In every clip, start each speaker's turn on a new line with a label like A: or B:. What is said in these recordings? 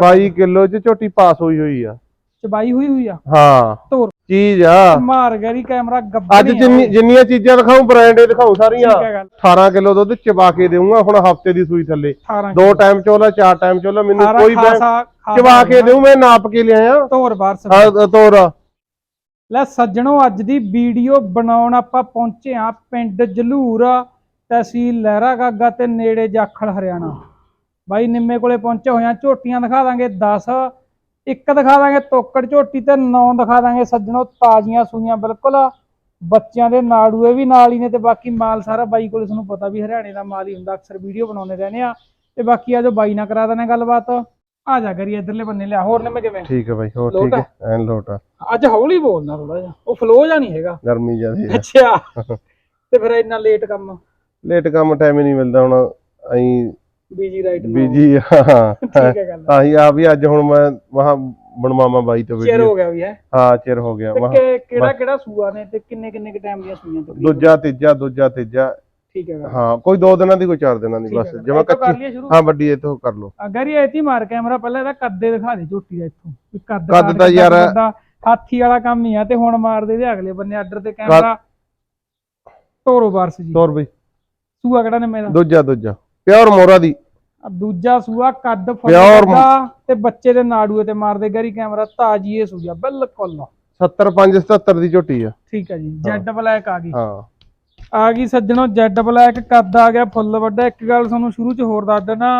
A: 22 kilo ਚ ਝੋਟੀ ਪਾਸ ਹੋਈ ਹੋਈ ਆ।
B: ਚਬਾਈ ਹੋਈ ਹੋਈ ਆ?
A: ਹਾਂ।
B: ਤੋਰ
A: ਚੀਜ਼ ਆ।
B: ਮਾਰ ਗੈਰੀ ਕੈਮਰਾ ਗੱਬਾ
A: ਅੱਜ ਜਿੰਨੀ ਜਿੰਨੀਆਂ ਚੀਜ਼ਾਂ ਦਿਖਾਉਂ ਬ੍ਰਾਂਡ ਦਿਖਾਉਂ ਸਾਰੀਆਂ।
B: ਠੀਕ ਹੈ ਗੱਲ।
A: 18 ਕਿਲੋ ਦੁੱਧ ਚਬਾ ਕੇ ਦੇਊਂਗਾ ਹੁਣ ਹਫ਼ਤੇ ਦੀ ਸੂਈ ਥੱਲੇ।
B: 18
A: ਦੋ ਟਾਈਮ ਚੋਲਾ ਚਾਰ ਟਾਈਮ ਚੋਲਾ ਮੈਨੂੰ ਕੋਈ ਚਬਾ ਕੇ ਦੇਊਂ ਮੈਂ ਨਾਪ ਕੇ ਲਿਆਇਆ।
B: ਤੋਰ
A: ਆ ਤੋਰ
B: ਲੈ ਸੱਜਣੋ ਅੱਜ ਦੀ ਵੀਡੀਓ ਬਣਾਉਣ ਆਪਾਂ ਪਹੁੰਚੇ ਆ ਪਿੰਡ ਜਲੂਰ ਤਹਿਸੀਲ ਲਹਿਰਾ ਗਾਗਾ ਤੇ ਨੇੜੇ ਜਾਖਲ ਹਰਿਆਣਾ। ਬਾਈ ਨਿੰਮੇ ਕੋਲੇ ਪਹੁੰਚੇ ਹੋਏ ਆ ਝੋਟੀਆਂ ਦਿਖਾ ਦਾਂਗੇ 10 ਇੱਕ ਦਿਖਾ ਦਾਂਗੇ ਤੋਕੜ ਝੋਟੀ ਤੇ 9 ਦਿਖਾ ਦਾਂਗੇ ਸੱਜਣੋ ਤਾਜ਼ੀਆਂ ਸੂਈਆਂ ਬਿਲਕੁਲ ਬੱਚਿਆਂ ਦੇ ਨਾੜੂਏ ਵੀ ਨਾਲ ਹੀ ਨੇ ਤੇ ਬਾਕੀ ਮਾਲ ਸਾਰਾ ਬਾਈ ਕੋਲੇ ਤੁਹਾਨੂੰ ਪਤਾ ਵੀ ਹਰਿਆਣੇ ਦਾ ਮਾਲ ਹੀ ਹੁੰਦਾ ਅਕਸਰ ਵੀਡੀਓ ਬਣਾਉਂਦੇ ਰਹਿੰਦੇ ਆ ਤੇ ਬਾਕੀ ਆ ਜੋ ਬਾਈ ਨਾਲ ਕਰਾ ਦਨੇ ਗੱਲਬਾਤ। ਆ ਜਾ ਕਰੀ ਇਧਰਲੇ ਬੰਨੇ ਲਿਆ ਹੋਰ ਨਿੰਮੇ ਕਿਵੇਂ?
A: ਠੀਕ ਹੈ ਬਾਈ ਹੋਰ ਠੀਕ ਹੈ ਐਨ ਲੋਟ ਆ।
B: ਅੱਜ ਹੌਲੀ ਬੋਲਦਾ ਥੋੜਾ ਜਿਹਾ ਉਹ ਫਲੋ ਜਾਂ ਨਹੀਂ ਹੈਗਾ।
A: ਗਰਮੀ ਜਿਆਦੀ ਆ।
B: ਅੱਛਾ ਤੇ ਫਿਰ ਇੰਨਾ ਲੇਟ ਕੰਮ?
A: ਲੇਟ ਕੰਮ ਟਾਈਮ ਹੀ ਨਹੀਂ ਮਿਲਦਾ ਹੁਣ ਅਈ
B: ਬੀਜੀ ਰਾਈਟ
A: ਬੀਜੀ ਹਾਂ
B: ਠੀਕ ਹੈ ਗੱਲ
A: ਆਹੀ ਆ ਵੀ ਅੱਜ ਹੁਣ ਮੈਂ ਮਹਾ ਬਣਵਾਵਾਂ ਬਾਈ ਤੋਂ
B: ਚਿਰ
A: ਵੀਡੀਓ
B: ਹੋ ਗਿਆ ਵੀ ਹੈ।
A: ਹਾਂ ਚਿਰ ਹੋ ਗਿਆ
B: ਤੇ
A: ਮਹਾ
B: ਕਿ- ਕਿਹੜਾ ਕਿਹੜਾ ਸੂਆ ਨੇ ਤੇ ਕਿੰਨੇ ਕਿੰਨੇ ਕ ਟਾਈਮ ਦੀਆਂ ਸੂਈਆਂ ਤਕਰੀਬਨ?
A: ਦੂਜਾ ਤੀਜਾ ਦੂਜਾ ਤੀਜਾ।
B: ਠੀਕ ਹੈ ਗੱਲ
A: ਹਾਂ। ਕੋਈ ਦੋ ਦਿਨਾਂ ਦੀ ਕੋਈ ਚਾਰ ਦਿਨਾਂ ਦੀ
B: ਠੀਕ
A: ਬਸ।
B: ਹੈ। ਇੱਥੋਂ ਕਰ
A: ਕੱਚੀ
B: ਲਈਏ ਸ਼ੁਰੂ?
A: ਹਾਂ ਵੱਡੀ ਇਥੋਂ ਕਰ ਲਓ।
B: ਅਗਰ ਇਹ ਐਤੀ ਮਾਰ ਕੈਮਰਾ ਪਹਿਲਾਂ ਇਹਦਾ ਕੱਦੇ ਦਿਖਾ ਦੇ ਝੋਟੀ ਦਾ ਇੱਥੋਂ। ਵੀ ਕੱਦ
A: ਕੱਦ ਤਾਂ ਯਾਰ-
B: ਹਾਥੀ ਵਾਲਾ ਕੰਮ ਹੀ ਆ ਤੇ ਹੁਣ ਮਾਰਦੇ ਦੇ ਅਗਲੇ ਬੰਨੇ ਆਰਡਰ ਤੇ ਕੈਮਰਾ। ਤੋਰੋ ਬਾਰਸ ਜੀ।
A: ਤੋਰ ਬਈ।
B: ਸੂਆ ਕਿਹੜਾ ਨੇ ਮੇਰਾ
A: ਦੂਜਾ ਦੂਜਾ। ਪਿਓਰ ਮੋਰਾ ਦੀ।
B: ਆਹ ਦੂਜਾ ਸੂਆ ਕੱਦ ਵੱਡਾ ਤੇ ਬੱਚੇ ਦੇ ਨਾੜੂਏ ਤੇ ਮਾਰਦੇ ਗਰੀ ਕੈਮਰਾ ਤਾਜੀ ਇਹ ਸੂਆ ਬਿਲਕੁਲ।
A: 75 77 ਦੀ ਝੋਟੀ ਆ।
B: ਠੀਕ ਹੈ ਜੀ ਜੈਡ ਬਲੈਕ ਆ ਗਈ।
A: ਹਾਂ।
B: ਆ ਗਈ ਸੱਜਣੋ ਜੈਡ ਬਲੈਕ ਕੱਦ ਆ ਗਿਆ ਫੁੱਲ ਵੱਡਾ। ਇੱਕ ਗੱਲ ਤੁਹਾਨੂੰ ਸ਼ੁਰੂ ਚ ਹੋਰ ਦੱਸ ਦੇਣਾ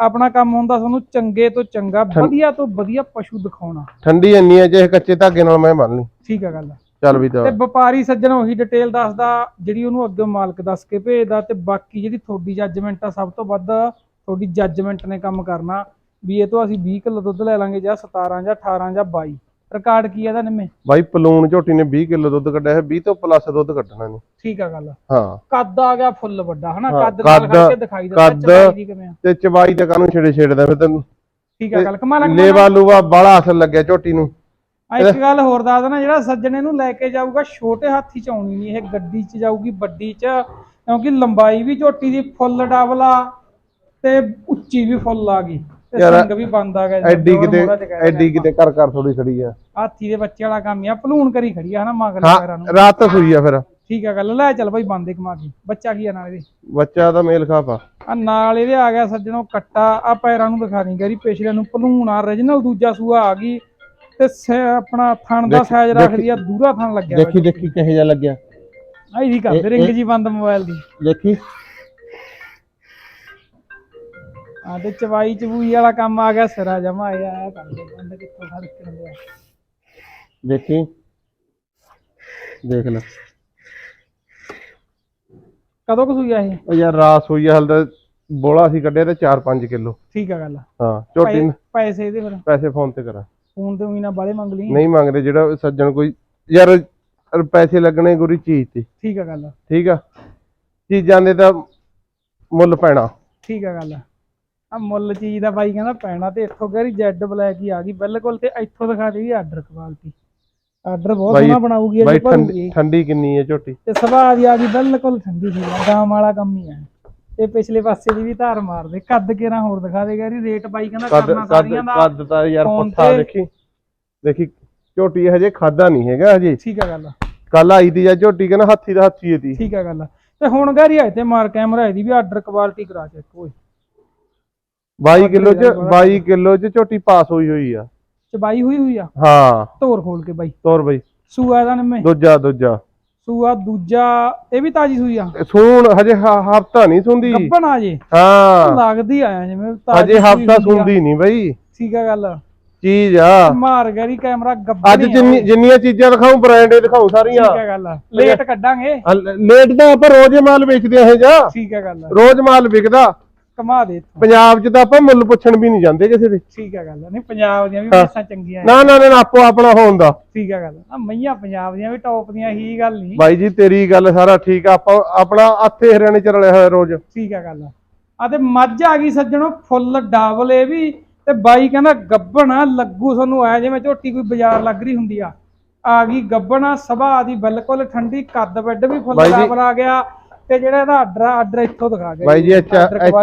B: ਆਪਣਾ ਕੰਮ ਹੁੰਦਾ ਤੁਹਾਨੂੰ ਚੰਗੇ ਤੋਂ ਚੰਗਾ ਵਧੀਆ ਤੋਂ ਵਧੀਆ ਪਸ਼ੂ ਦਿਖਾਉਣਾ।
A: ਠੰਡੀ ਇੰਨੀ ਆ ਜੇ ਕੱਚੇ ਧਾਗੇ ਨਾਲ ਮੈਂ ਬੰਨ ਲਈ
B: ਠੀਕ ਆ ਗੱਲ।
A: ਚੱਲ ਵੀ ਤਾਂ।
B: ਤੇ ਵਪਾਰੀ ਸੱਜਣ ਉਹੀ ਡਿਟੇਲ ਦੱਸਦਾ ਜਿਹੜੀ ਉਹਨੂੰ ਅੱਗੇ ਮਾਲਕ ਦੱਸ ਕੇ ਭੇਜਦਾ ਤੇ ਬਾਕੀ ਜਿਹੜੀ ਤੁਹਾਡੀ ਜੱਜਮੈਂਟ ਆ ਸਭ ਤੋਂ ਵੱਧ ਤੁਹਾਡੀ ਜੱਜਮੈਂਟ ਨੇ ਕੰਮ ਕਰਨਾ ਵੀ ਇਹ ਤੋਂ ਅਸੀਂ 20 ਕਿਲੋ ਦੁੱਧ ਲੈ ਲਾਂਗੇ ਜਾਂ 17 ਜਾਂ 18 ਜਾਂ 22 ਰਿਕਾਰਡ ਕੀ ਆ ਨਿੰਮੇ?
A: ਬਾਈ ਪਲੂਣ ਝੋਟੀ ਨੇ 20 ਕਿਲੋ ਦੁੱਧ ਕੱਢਿਆ ਹੈ 20 ਤੋਂ ਪਲੱਸ ਦੁੱਧ ਕੱਢਣਾ ਨੇ
B: ਠੀਕ ਆ ਗੱਲ।
A: ਹਾਂ।
B: ਕੱਦ ਆ ਗਿਆ ਫੁੱਲ ਵੱਡਾ ਹਨਾ? ਕੱਦ ਨਾਲ ਕਰਕੇ ਦਿਖਾਈ ਦਿੰਦਾ
A: ਕੱਦ-
B: ਦੀ
A: ਤੇ ਚਬਾਈ ਤੇ ਕਾਨੂੰ ਛੇੜੇ ਛੇੜਦਾ ਫਿਰ ਤੈਨੂੰ।
B: ਠੀਕ ਆ ਗੱਲ ਕਮਾਲ
A: ਲੇਵਾ ਲੂਵਾ ਬਾਲਾ ਅਸਰ ਲੱਗਿਆ ਝੋਟੀ ਨੂੰ।
B: ਆ ਇੱਕ ਗੱਲ ਹੋਰ ਦੱਸ ਦੇਣਾ ਜਿਹੜਾ ਸੱਜਣੇ ਨੂੰ ਲੈ ਕੇ ਜਾਊਗਾ ਛੋਟੇ ਹਾਥੀ ਚ ਆਉਣੀ ਨਹੀਂ ਇਹ ਗੱਡੀ ਚ ਜਾਊਗੀ ਵੱਡੀ ਚ ਕਿਉਂਕਿ ਲੰਬਾਈ ਵੀ ਝੋਟੀ ਦੀ ਫੁੱਲ ਡਬਲਾ ਤੇ ਉੱਚੀ ਵੀ ਫੁੱਲ ਆ ਗਈ ਤੇ ਸਿੰਘ ਵੀ ਬੰਦ ਆ ਗਿਆ
A: ਐਡੀ ਕਿਤੇ ਐਡੀ ਕਿਤੇ ਕਰ ਕਰ ਥੋੜੀ ਖੜੀ ਆ।
B: ਹਾਥੀ ਦੇ ਬੱਚੇ ਵਾਲਾ ਕੰਮ ਹੀ ਆ ਭਲੂਣ ਕਰੀ ਖੜੀ ਆ ਹਨਾ ਮਗਰ
A: ਹਾਂ
B: ਪੈਰਾਂ ਨੂੰ।
A: ਰਾਤ ਤਾਂ ਸੂਈ ਆ ਫਿਰ।
B: ਠੀਕ ਆ ਗੱਲ ਲੈ ਚੱਲ ਬਾਈ ਬੰਦੇ ਕਮਾ ਕੇ ਬੱਚਾ ਕੀ ਆ ਨਾਲ ਇਹਦੇ?
A: ਬੱਚਾ ਤਾਂ ਮੇਲ ਖਾਪਾ
B: ਆ ਨਾਲ ਇਹਦੇ ਆ ਗਿਆ ਸੱਜਣੋ ਕੱਟਾ ਆ ਪੈਰਾਂ ਨੂੰ ਦਿਖਾ ਨਹੀਂ ਗਰੀ ਪਿਛਲੇ ਨੂੰ ਭਲੂਣ ਆ origignal ਦੂਜਾ ਸੂਆ ਆ ਗਈ। ਤੇ ਸ- ਆਪਣਾ ਥਣ ਦਾ ਸਾਈਜ਼ ਰੱਖਦੀ ਆ ਦੂਰਾ ਥਣ ਲੱਗਿਆ ਹੋਇਆ।
A: ਦੇਖੀ ਦੇਖੀ ਕਿਹੋ ਜਿਹਾ ਲੱਗਿਆ।
B: ਆ ਇਹਦੀ ਕਰ ਰਿੰਗ ਜੀ ਬੰਦ ਮੋਬਾਈਲ ਦੀ।
A: ਦੇਖੀ।
B: ਆ ਤੇ ਚਵਾਈ ਚਬੂਈ ਵਾਲਾ ਕੰਮ ਆ ਗਿਆ ਸਿਰਾ ਜਮਾ ਆਇਆ ਕਰਦੇ ਬੰਦ ਕਿੱਥੋਂ ਖੜ ਕੇ ਹੁੰਦੇ ਆ
A: ਦੇਖੀ। ਦੇਖ ਲੈ।
B: ਕਦੋਂ ਕੁ ਸੂਈ ਆ ਇਹ?
A: ਉਹ ਯਾਰ ਰਾਤ ਹੋਈ ਆ ਹਲ ਤਾਂ ਬੋਲਾ ਸੀ ਕੱਢਿਆ ਤੇ 4-5 ਕਿਲੋ।
B: ਠੀਕ ਆ ਗੱਲ।
A: ਹਾਂ ਝੋਟੀ
B: ਪੈ- ਪੈਸੇ ਇਹਦੇ ਫਿਰ।
A: ਪੈਸੇ ਫੋਨ ਤੇ ਕਰਾਂ।
B: ਫੋਨ ਤੇ ਉਹੀ ਨਾ ਬਾਲੇ ਮੰਗ ਲਈ
A: ਨਹੀਂ ਮੰਗਦੇ ਜਿਹੜਾ ਸੱਜਣ ਕੋਈ ਯਾਰ ਅਰ ਪੈਸੇ ਲੱਗਣੇ ਗੁਰੀ ਚੀਜ਼ ਤੇ।
B: ਠੀਕ ਆ ਗੱਲ।
A: ਠੀਕ ਆ? ਚੀਜ਼ਾਂ ਦੇ ਤਾਂ ਮੁੱਲ ਪੈਣਾ।
B: ਠੀਕ ਆ ਗੱਲ। ਆ ਮੁੱਲ ਚੀਜ਼ ਦਾ ਬਾਈ ਕਹਿੰਦਾ ਪੈਣਾ ਤੇ ਇੱਥੋਂ ਗਰੀ ਜੈਡ ਬਲੈਕ ਹੀ ਆ ਗਈ। ਬਿਲਕੁਲ ਤੇ ਇੱਥੋਂ ਦਿਖਾ ਦੇ ਆਰਡਰ ਕੁਆਲਿਟੀ ਆਰਡਰ ਬਹੁਤ ਸੋਹਣਾ ਬਣਾਉਗੀ
A: ਬਾਈ
B: ਅਜੇ
A: ਠੰਡੀ ਕਿੰਨੀ ਹੈ ਝੋਟੀ?
B: ਤੇ ਸੁਭਾਅ ਦੀ ਆ ਗਈ ਬਿਲਕੁਲ ਠੰਡੀ ਸੀ। ਗਾਮ ਵਾਲਾ ਕੰਮ ਹੀ ਆ। ਤੇ ਪਿਛਲੇ ਪਾਸੇ ਦੀ ਵੀ ਧਾਰ ਮਾਰਦੇ। ਕੱਦ ਕਿਹੜਾ ਹੋਰ ਦਿਖਾ ਦੇਗਾ ਇਹਦੀ ਰੇਟ ਬਾਈ ਕਹਿੰਦਾ
A: ਕੱਦ
B: ਕਰਨਾ
A: ਕੱਦ
B: ਸਾਰੀਆਂ ਦਾ।
A: ਕੱਦ ਤਾਂ ਯਾਰ
B: ਫੋਨ
A: ਪੁੱਠਾ
B: ਤੇ-
A: ਦੇਖੀ। ਦੇਖੀ ਝੋਟੀ ਹਜੇ ਖਾਦਾ ਨਹੀਂ ਹੈਗਾ ਹਜੇ।
B: ਠੀਕ ਆ ਗੱਲ।
A: ਕੱਲ ਆਈ ਤੀ ਜਾਂ ਝੋਟੀ ਕਹਿੰਦਾ ਹਾਥੀ ਦਾ ਹਾਥੀ ਤੀ
B: ਠੀਕ ਆ ਗੱਲ। ਤੇ ਹੁਣ ਗਾਰੀ ਆਏ ਤੇ ਮਾਰ ਕੈਮਰਾ ਇਹਦੀ ਵੀ ਆਰਡਰ ਕੁਆਲਿਟੀ ਕਰਾ ਚੈੱਕ ਓਏ।
A: 22 ਕਿਲੋ ਚ 22 ਕਿਲੋ ਚ ਝੋਟੀ ਪਾਸ ਹੋਈ ਹੋਈ ਆ।
B: ਚਬਾਈ ਹੋਈ ਹੋਈ ਆ?
A: ਹਾਂ।
B: ਧੋਰ ਖੋਲ ਕੇ ਬਾਈ।
A: ਤੋਰ ਬਈ।
B: ਸੂਆ ਦਾ ਨਵੇਂ
A: ਦੂਜਾ ਦੂਜਾ।
B: ਸੂਆ ਦੂਜਾ ਇਹ ਵੀ ਤਾਜੀ ਸੂਈ ਆ।
A: ਸੂਣ ਹਜੇ ਹਫਤਾ ਨਹੀਂ ਸੁੰਦੀ।
B: ਗੱਬਣ ਆ ਜੇ।
A: ਹਾਂ।
B: ਲੱਗਦੀ ਆਇਆ ਜਿਵੇਂ ਤਾਜ਼ੀ
A: ਹਜੇ ਹਫਤਾ
B: ਆ।
A: ਸੁੰਦੀ ਨਹੀਂ ਬਈ।
B: ਠੀਕ ਆ ਗੱਲ।
A: ਚੀਜ਼ ਆ।
B: ਮਾਰ ਗਰੀ ਕੈਮਰਾ ਗੱਬਣ
A: ਅੱਜ ਜਿੰਨੀ ਜਿੰਨੀਆਂ ਚੀਜ਼ਾਂ ਦਿਖਾਉਂ ਬ੍ਰਾਂਡ ਹੀ ਦਿਖਾਉਂ ਸਾਰੀਆਂ।
B: ਠੀਕ ਆ ਗੱਲ। ਲੇਟ ਕੱਢਾਂਗੇ।
A: ਆ, ਲੇਟ ਤਾਂ ਆਪਾਂ ਰੋਜ਼ ਹੀ ਮਾਲ ਵੇਚਦੇ ਆ ਇਹ ਜਾ
B: ਠੀਕ ਆ ਗੱਲ।
A: ਰੋਜ਼ ਮਾਲ ਵਿਕਦਾ।
B: ਕਮਾ ਦੇ ਇੱਥੋਂ।
A: ਪੰਜਾਬ 'ਚ ਤਾਂ ਆਪਾਂ ਮੁੱਲ ਪੁੱਛਣ ਵੀ ਨਹੀਂ ਜਾਂਦੇ ਕਿਸੇ ਦੇ।
B: ਠੀਕ ਆ ਗੱਲ ਨਹੀਂ ਪੰਜਾਬ ਦੀਆਂ ਵੀ ਮੈਸਾਂ ਚੰਗੀਆਂ।
A: ਨਾ ਨਾ ਨਾ ਆਪੋ ਆਪਣਾ ਹੋਣ ਦਾ।
B: ਠੀਕ ਆ ਗੱਲ ਆ। ਮਈਆਂ ਪੰਜਾਬ ਦੀਆਂ ਵੀ ਟੌਪ ਦੀਆਂ ਹੀ ਗੱਲ ਨਹੀਂ।
A: ਬਾਈ ਜੀ ਤੇਰੀ ਗੱਲ ਸਾਰਾ ਠੀਕ ਆ। ਆਪਾਂ ਆਪਣਾ ਹੱਥੇ ਹਰਿਆਣੇ ਚ ਰਲਿਆ ਹੋਇਆ ਰੋਜ਼।
B: ਠੀਕ ਆ ਗੱਲ ਆ। ਤੇ ਮੱਝ ਆ ਗਈ ਸੱਜਣੋ ਫੁੱਲ ਡਬਲ ਇਹ ਵੀ। ਤੇ ਬਾਈ ਕਹਿੰਦਾ ਗੱਬਣ ਲੱਗੂ ਤੁਹਾਨੂੰ ਆਇਆ ਜਿਵੇਂ ਝੋਟੀ ਕੋਈ ਬਾਜ਼ਾਰ ਲੱਗ ਰਹੀ ਹੁੰਦੀ ਆ। ਆ ਗਈ ਗੱਬਣ ਆ ਸਭਾ ਦੀ ਬਿਲਕੁਲ ਠੰਡੀ ਕੱਦ ਬੈੱਡ ਵੀ ਫੁੱਲ
A: ਬਾਈ ਜੀ-
B: ਡਬਲ ਆ ਗਿਆ। ਤੇ ਜਿਹੜਾ ਇਹਦਾ ਆਰਡਰ ਆਰਡਰ ਇੱਥੋਂ ਦਿਖਾ ਗਿਆ
A: ਬਾਈ ਜੀ ਐਚ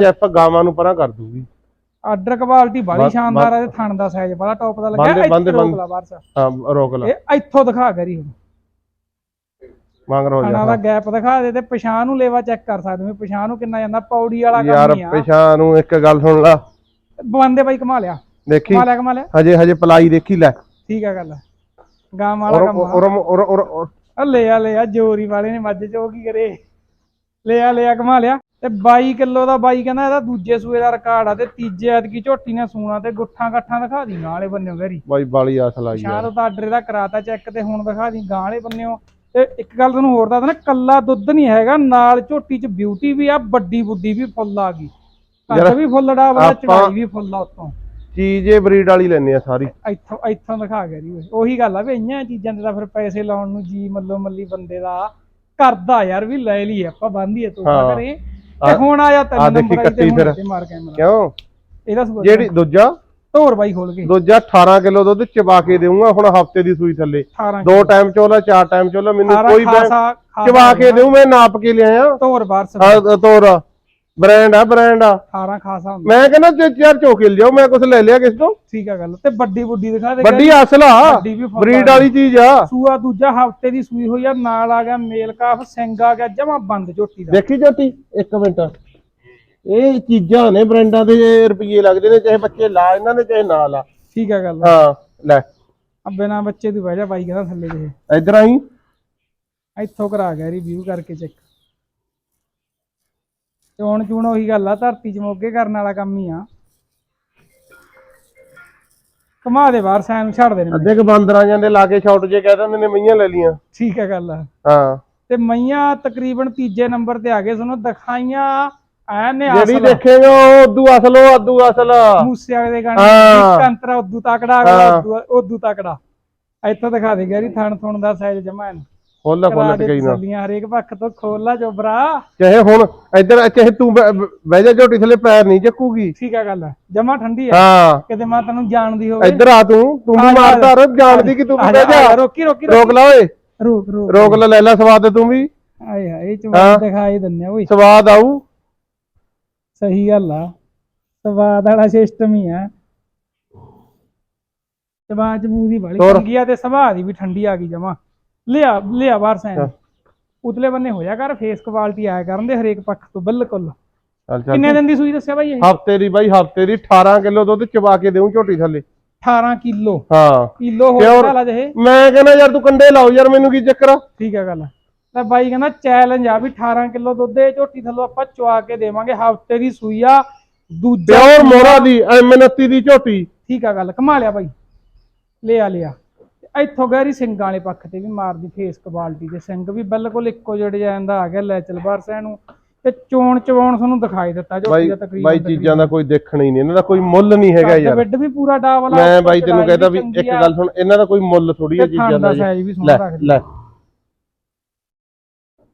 A: ਐਫ ਗਾਵਾਂ ਨੂੰ ਪਰਾਂ ਕਰ ਦੂਗੀ।
B: ਆਰਡਰ ਕੁਆਲਿਟੀ ਬੜੀ ਸ਼ਾਨਦਾਰ ਹੈ ਤੇ ਥਣ ਦਾ ਸਾਈਜ਼ ਬੜਾ ਟੌਪ ਦਾ ਲੱਗਿਆ
A: ਬੰਦੇ-
B: ਇੱਥੇ ਰੋਕ
A: ਬੰਦੇ।
B: ਲਾ
A: ਹਾਂ ਰੋਕ ਲੈ।
B: ਇਹ ਇੱਥੋਂ ਦਿਖਾ ਕਰੀ ਹੁਣ।
A: ਮੰਗ ਰੋ
B: ਥਣਾ ਦਾ
A: ਜਾ
B: ਗੈਪ ਦਿਖਾ ਦੇ ਤੇ ਪਛਾਣ ਨੂੰ ਲੇਵਾ ਚੈੱਕ ਕਰ ਸਕਦੇ ਹੋ ਪਛਾਣ ਨੂੰ ਕਿੰਨਾ ਜਾਂਦਾ ਪੌੜੀ ਵਾਲਾ
A: ਯਾਰ
B: ਕੰਮ ਨਹੀਂ ਆ।
A: ਪਿਛਾ ਨੂੰ ਇੱਕ ਗੱਲ ਸੁਣ ਲਾ।
B: ਬੰਦੇ ਬਾਈ ਕਮਾ ਲਿਆ।
A: ਦੇਖੀ।
B: ਕਮਾ ਲਿਆ ਕਮਾ ਲਿਆ।
A: ਹਜੇ ਹਜੇ ਪਲਾਈ ਦੇਖੀ ਲੈ।
B: ਠੀਕ ਆ ਗੱਲ। ਗਾਂ ਵਾਲਾ ਕੰਮ ਆ।
A: ਔਰ ਔਰ-
B: ਆ ਲੈ ਆ ਲੈ ਆ ਜੋਰੀ ਵਾਲੇ ਨੇ ਮੱਝ ਚੋ ਕੀ ਕਰੇ? ਲੈ ਆ ਲੈ ਆ ਕਮਾ ਲਿਆ। ਤੇ 22 ਕਿਲੋ ਦਾ ਬਾਈ ਕਹਿੰਦਾ ਇਹਦਾ ਦੂਜੇ ਸੂਏ ਦਾ ਰਿਕਾਰਡ ਆ ਤੇ ਤੀਜੇ ਐਤਕੀ ਝੋਟੀ ਨੇ ਸੂਣਾ ਤੇ ਗੁੱਠਾਂ ਗੱਠਾਂ ਦਿਖਾ ਦੀ ਵਾਲੇ ਬੰਨਿਓ ਘਰੀ।
A: ਬਾਈ ਬਾਲੀ ਆਸ ਲਾਈ ਯਾਰ
B: ਸ਼ਾਇਦ ਤਾਂ ਆਰਡਰ ਦਾ ਕਰਾਤਾ ਚੈੱਕ ਤੇ ਹੁਣ ਦਿਖਾ ਦੀ ਗਾਂ ਵਾਲੇ ਬੰਨਿਓ। ਤੇ ਇੱਕ ਗੱਲ ਤੁਹਾਨੂੰ ਹੋਰ ਦੱਸਦਾ ਨਾ ਕੱਲਾ ਦੁੱਧ ਨਹੀਂ ਹੈਗਾ ਨਾਲ ਝੋਟੀ 'ਚ ਬਿਊਟੀ ਵੀ ਆ ਵੱਡੀ ਬੁੱਢੀ ਵੀ ਫੁੱਲ ਆ ਗਈ।
A: ਯਾਰ,
B: ਵੀ ਫੁੱਲ
A: ਆਪਾਂ-
B: ਚੜਾਈ ਵੀ ਫੁੱਲ ਆ ਉੱਤੋਂ।
A: ਚੀਜ਼ ਬਰੀਡ ਵਾਲੀ ਲੈਣੀ ਆ ਸਾਰੀ।
B: ਇੱਥੋਂ ਇੱਥੋਂ ਦਿਖਾ ਜੀ ਉਹ। ਗੱਲ ਆ ਵੀ ਇੰਨੀਆਂ ਚੀਜ਼ਾਂ ਤੇ ਤਾਂ ਫਿਰ ਪੈਸੇ ਲਾਉਣ ਨੂੰ ਜੀ ਮੱਲੋ ਮੱਲੀ ਬੰਦੇ ਦਾ। ਕਰਦਾ ਯਾਰ ਵੀ ਲੈ ਲਈ ਆਪਾਂ ਬੰਦੀਏ ਤੂੰ
A: ਹਾਂ।
B: ਕਰੇ ਤੇ ਹੁਣ ਆਇਆ
A: ਆਹ
B: ਤਿੰਨ
A: ਦੇਖੀ
B: ਨੰਬਰ ਤੇ
A: ਕੱਟੀ ਫਿਰ।
B: ਇੱਥੇ ਮਾਰ ਕੈਮਰਾ।
A: ਕਿਉਂ?
B: ਇਹਦਾ ਸਬੂਤ
A: ਜਿਹੜੀ ਦੂਜਾ?
B: ਧੋਰ ਬਾਈ ਖੋਲ ਕੇ।
A: ਦੂਜਾ 18 ਕਿਲੋ ਦੁੱਧ ਚਬਾ ਕੇ ਦੇਊਂਗਾ ਹੁਣ ਹਫ਼ਤੇ ਦੀ ਸੂਈ ਥੱਲੇ।
B: 18
A: ਦੋ ਟਾਈਮ ਚੋਲਾ ਚਾਰ ਟਾਈਮ ਚੋਲਾ ਮੈਨੂੰ ਕੋਈ
B: ਖਾਸਾ
A: ਚਬਾ ਕੇ ਦੇਊ ਮੈਂ ਨਾਪ ਕੇ ਲਿਆਇਆ।
B: ਧੋਰ ਬਾਰਸ
A: ਤੋਰ ਬ੍ਰਾਂਡ ਆ ਬ੍ਰਾਂਡ ਆ।
B: 18 ਖਾਸਾ ਹੁੰਦਾ।
A: ਮੈਂ ਕਹਿੰਦਾ ਜੇ ਚਾਰ ਚੋਕੇ ਲਿਆਓ ਮੈਂ ਕੁਝ ਲੈ ਲਿਆ ਕਿਸ ਤੋਂ?
B: ਠੀਕ ਆ ਗੱਲ ਤੇ ਵੱਡੀ ਬੁੱਢੀ ਦਿਖਾ ਦੇ
A: ਵੱਡੀ ਅਸਲ ਆ
B: ਵੱਡੀ ਵੀ ਫੁੱਲ
A: ਬਰੀਡ ਵਾਲੀ ਚੀਜ਼ ਆ।
B: ਸੂਆ ਦੂਜਾ ਹਫ਼ਤੇ ਦੀ ਸੂਈ ਹੋਈ ਆ ਨਾਲ ਆ ਗਿਆ ਮੇਲ ਕਾਫ ਸਿੰਘ ਆ ਗਿਆ ਜਮਾ ਬੰਦ ਝੋਟੀ ਦਾ।
A: ਦੇਖੀ ਜੋਤੀ ਇੱਕ ਮਿੰਟ। ਇਹ ਚੀਜ਼ਾਂ ਨੇ ਬ੍ਰਾਂਡਾਂ ਦੇ ਰੁਪਏ ਲੱਗਦੇ ਨੇ ਚਾਹੇ ਬੱਚੇ ਲਾ ਇਹਨਾਂ ਦੇ ਚਾਹੇ ਨਾ ਲਾ।
B: ਠੀਕ ਆ ਗੱਲ।
A: ਹਾਂ ਲੈ।
B: ਆ ਬਿਨਾਂ ਬੱਚੇ ਦੀ ਵਜ੍ਹਾ ਬਾਈ ਕਹਿੰਦਾ ਥੱਲੇ ਦੇ
A: ਇਧਰ ਆਈ।
B: ਇੱਥੋਂ ਕਰਾ ਗਿਆ ਰਿਵਿਊ ਕਰਕੇ ਚੈੱਕ ਚੋਣ ਚੂਣ ਉਹੀ ਗੱਲ ਆ ਧਰਤੀ ਚ ਮੋਗੇ ਕਰਨ ਵਾਲਾ ਕੰਮ ਹੀ ਆ। ਕਮਾ ਦੇ ਬਾਹਰ ਸੈਨ ਛੱਡ ਦੇ ਨੇ
A: ਅੱਧੇ ਕ ਬਾਂਦਰ ਜਾਂਦੇ ਲਾ ਕੇ ਸ਼ਾਟ ਜੇ ਕਹਿ ਦਿੰਦੇ ਨੇ ਮਈਆਂ ਲੈ ਲੀਆਂ
B: ਠੀਕ ਹੈ ਗੱਲ ਆ।
A: ਹਾਂ।
B: ਤੇ ਮਈਆਂ ਤਕਰੀਬਨ ਤੀਜੇ ਨੰਬਰ ਤੇ ਆ ਗਏ ਸਾਨੂੰ ਦਿਖਾਈਆਂ ਐ ਨੇ
A: ਜਿਹੜੀ
B: ਅਸਲ।
A: ਦੇਖੇਗਾ ਉਹ ਉਦੋਂ ਅਸਲ ਉਹ ਅੱਦੂ ਅਸਲ।
B: ਮੂਸੇ ਵਾਲੇ ਦੇ ਗਾਣੇ
A: ਹਾਂ।
B: ਕੰਤਰਾ ਉਦੋਂ ਤਕੜਾ ਅਗਲਾ ਉਦੋਂ ਤਕੜਾ। ਇੱਥੋਂ ਦਿਖਾ ਦੇ ਗੈਰੀ ਥਣ ਥੁਣ ਦਾ ਸਾਈਜ਼ ਜਮਾ ਐਨ
A: ਫੁੱਲ
B: ਦੇ
A: ਟਕਈ ਨਾ
B: ਤਸੱਲੀਆਂ ਹਰੇਕ ਪੱਖ ਤੋਂ ਖੋਲਾ ਚੋਬਰਾ
A: ਚਾਹੇ ਹੁਣ ਇਧਰ ਚਾਹੇ ਤੂੰ ਬਹਿ ਜਾ ਝੋਟੀ ਥੱਲੇ ਪੈਰ ਨਹੀਂ ਚੱਕੂਗੀ।
B: ਠੀਕ ਆ ਗੱਲ ਜਮਾ ਠੰਡੀ ਆ।
A: ਹਾਂ।
B: ਕਿਤੇ ਮੈਂ ਤੈਨੂੰ ਜਾਣਦੀ ਹੋਵੇ।
A: ਇੱਧਰ ਆ ਤੂੰ ਤੂੰ ਵੀ ਮਾਰਦਾ ਰ ਜਾਣਦੀ ਕਿ ਤੂੰ ਬਹਿ
B: ਜਾ, ਰੋਕੀ ਰੋਕੀ
A: ਰੋਕ। ਲਾ ਓਏ।
B: ਰੋਕ ਰੋਕ।
A: ਰੋਕ ਲੈ ਲੈ ਲੈ ਸਵਾਦ ਤੂੰ ਵੀ।
B: ਆਏ ਹਾਏ ਇਹ
A: ਹਾਂ।
B: ਚ ਦਿਖਾਈ ਦਿੰਨੇ ਓਏ।
A: ਸਵਾਦ ਆਊ।
B: ਸਹੀ ਗੱਲ ਆ। ਸਵਾਦ ਵਾਲਾ ਸਿਸਟਮ ਹੀ ਆ। ਸਵਾਦ ਜਬੂ ਦੀ ਬੜੀ? ਚੰਗੀ ਆ ਤੇ ਸੁਭਾਅ ਦੀ ਵੀ ਠੰਡੀ ਆ ਗਈ ਜਮਾ। ਲਿਆ ਲਿਆ ਬਾਹਰ ਸੈਨ। ਉਤਲੇ ਬੰਨੇ ਹੋਇਆ ਕਰ ਫੇਸ ਕੁਆਲਿਟੀ ਆਇਆ ਕਰਨ ਦੇ ਹਰੇਕ ਪੱਖ ਤੋਂ ਬਿਲਕੁਲ।
A: ਚੱਲ ਚੱਲ।
B: ਕਿੰਨੇ ਦਿਨ ਦੀ ਸੂਈ ਦੱਸਿਆ ਬਾਈ ਇਹ?
A: ਹਫ਼ਤੇ ਦੀ ਬਾਈ ਹਫ਼ਤੇ ਦੀ। 18 ਕਿਲੋ ਦੁੱਧ ਚਬਾ ਕੇ ਦੇਉਂ ਝੋਟੀ ਥੱਲੇ।
B: 18 ਕਿਲੋ।
A: ਹਾਂ।
B: ਕਿਲੋ ਹੋ ਗਿਆ ਜਿਹੇ
A: ਮੈਂ ਕਹਿੰਦਾ ਯਾਰ ਤੂੰ ਕੰਡੇ ਲਾਓ ਯਾਰ ਮੈਨੂੰ ਕੀ ਚੱਕਰ ਆ?
B: ਠੀਕ ਹੈ ਗੱਲ। ਤਾਂ ਬਾਈ ਕਹਿੰਦਾ ਚੈਲੰਜ ਆ ਵੀ 18 ਕਿਲੋ ਦੁੱਧ ਇਹ ਝੋਟੀ ਥੱਲੋਂ ਆਪਾਂ ਚਵਾ ਕੇ ਦੇਵਾਂਗੇ ਹਫ਼ਤੇ ਦੀ ਸੂਈ ਆ। ਦੂਜਾ
A: ਪਿਓਰ ਮੋਰਾ ਦੀ ਐਮ29 ਦੀ ਝੋਟੀ।
B: ਠੀਕ ਆ ਗੱਲ ਕਮਾ ਲਿਆ ਬਾਈ। ਲਿਆ ਲਿਆ। ਇੱਥੋਂ ਗੈਰੀ ਸਿੰਘਾਂ ਵਾਲੇ ਪੱਖ ਤੇ ਵੀ ਮਾਰਦੀ ਫੇਸ ਕੁਆਲਿਟੀ ਦੇ ਸਿੰਘ ਵੀ ਬਿਲਕੁਲ ਇੱਕੋ ਜਿਹੇ ਡਿਜ਼ਾਈਨ ਦਾ ਆ ਗਿਆ ਲੈ ਚਲ ਬਾਰਸਿਆਂ ਨੂੰ। ਤੇ ਚੋਣ ਚਵਾਉਣ ਤੁਹਾਨੂੰ ਦਿਖਾਈ ਦਿੱਤਾ ਝੋਟੀ
A: ਬਾਈ ਬਾਈ ਚੀਜ਼ਾਂ ਦਾ ਕੋਈ ਦੇਖਣਾ ਹੀ ਨਹੀਂ ਇਹਨਾਂ ਦਾ ਕੋਈ ਮੁੱਲ ਨਹੀਂ ਹੈਗਾ ਯਾਰ।
B: ਬੈੱਡ ਵੀ ਪੂਰਾ ਡਾ ਵਾਲਾ
A: ਮੈਂ ਬਾਈ ਤੈਨੂੰ ਕਹਿੰਦਾ ਵੀ ਇੱਕ ਗੱਲ ਸੁਣ ਇਹਨਾਂ ਦਾ ਕੋਈ ਮੁੱਲ ਥੋੜੀ ਹੈ ਚੀਜ਼ਾਂ ਦਾ ਜੀ। ਲੈ ਲੈ।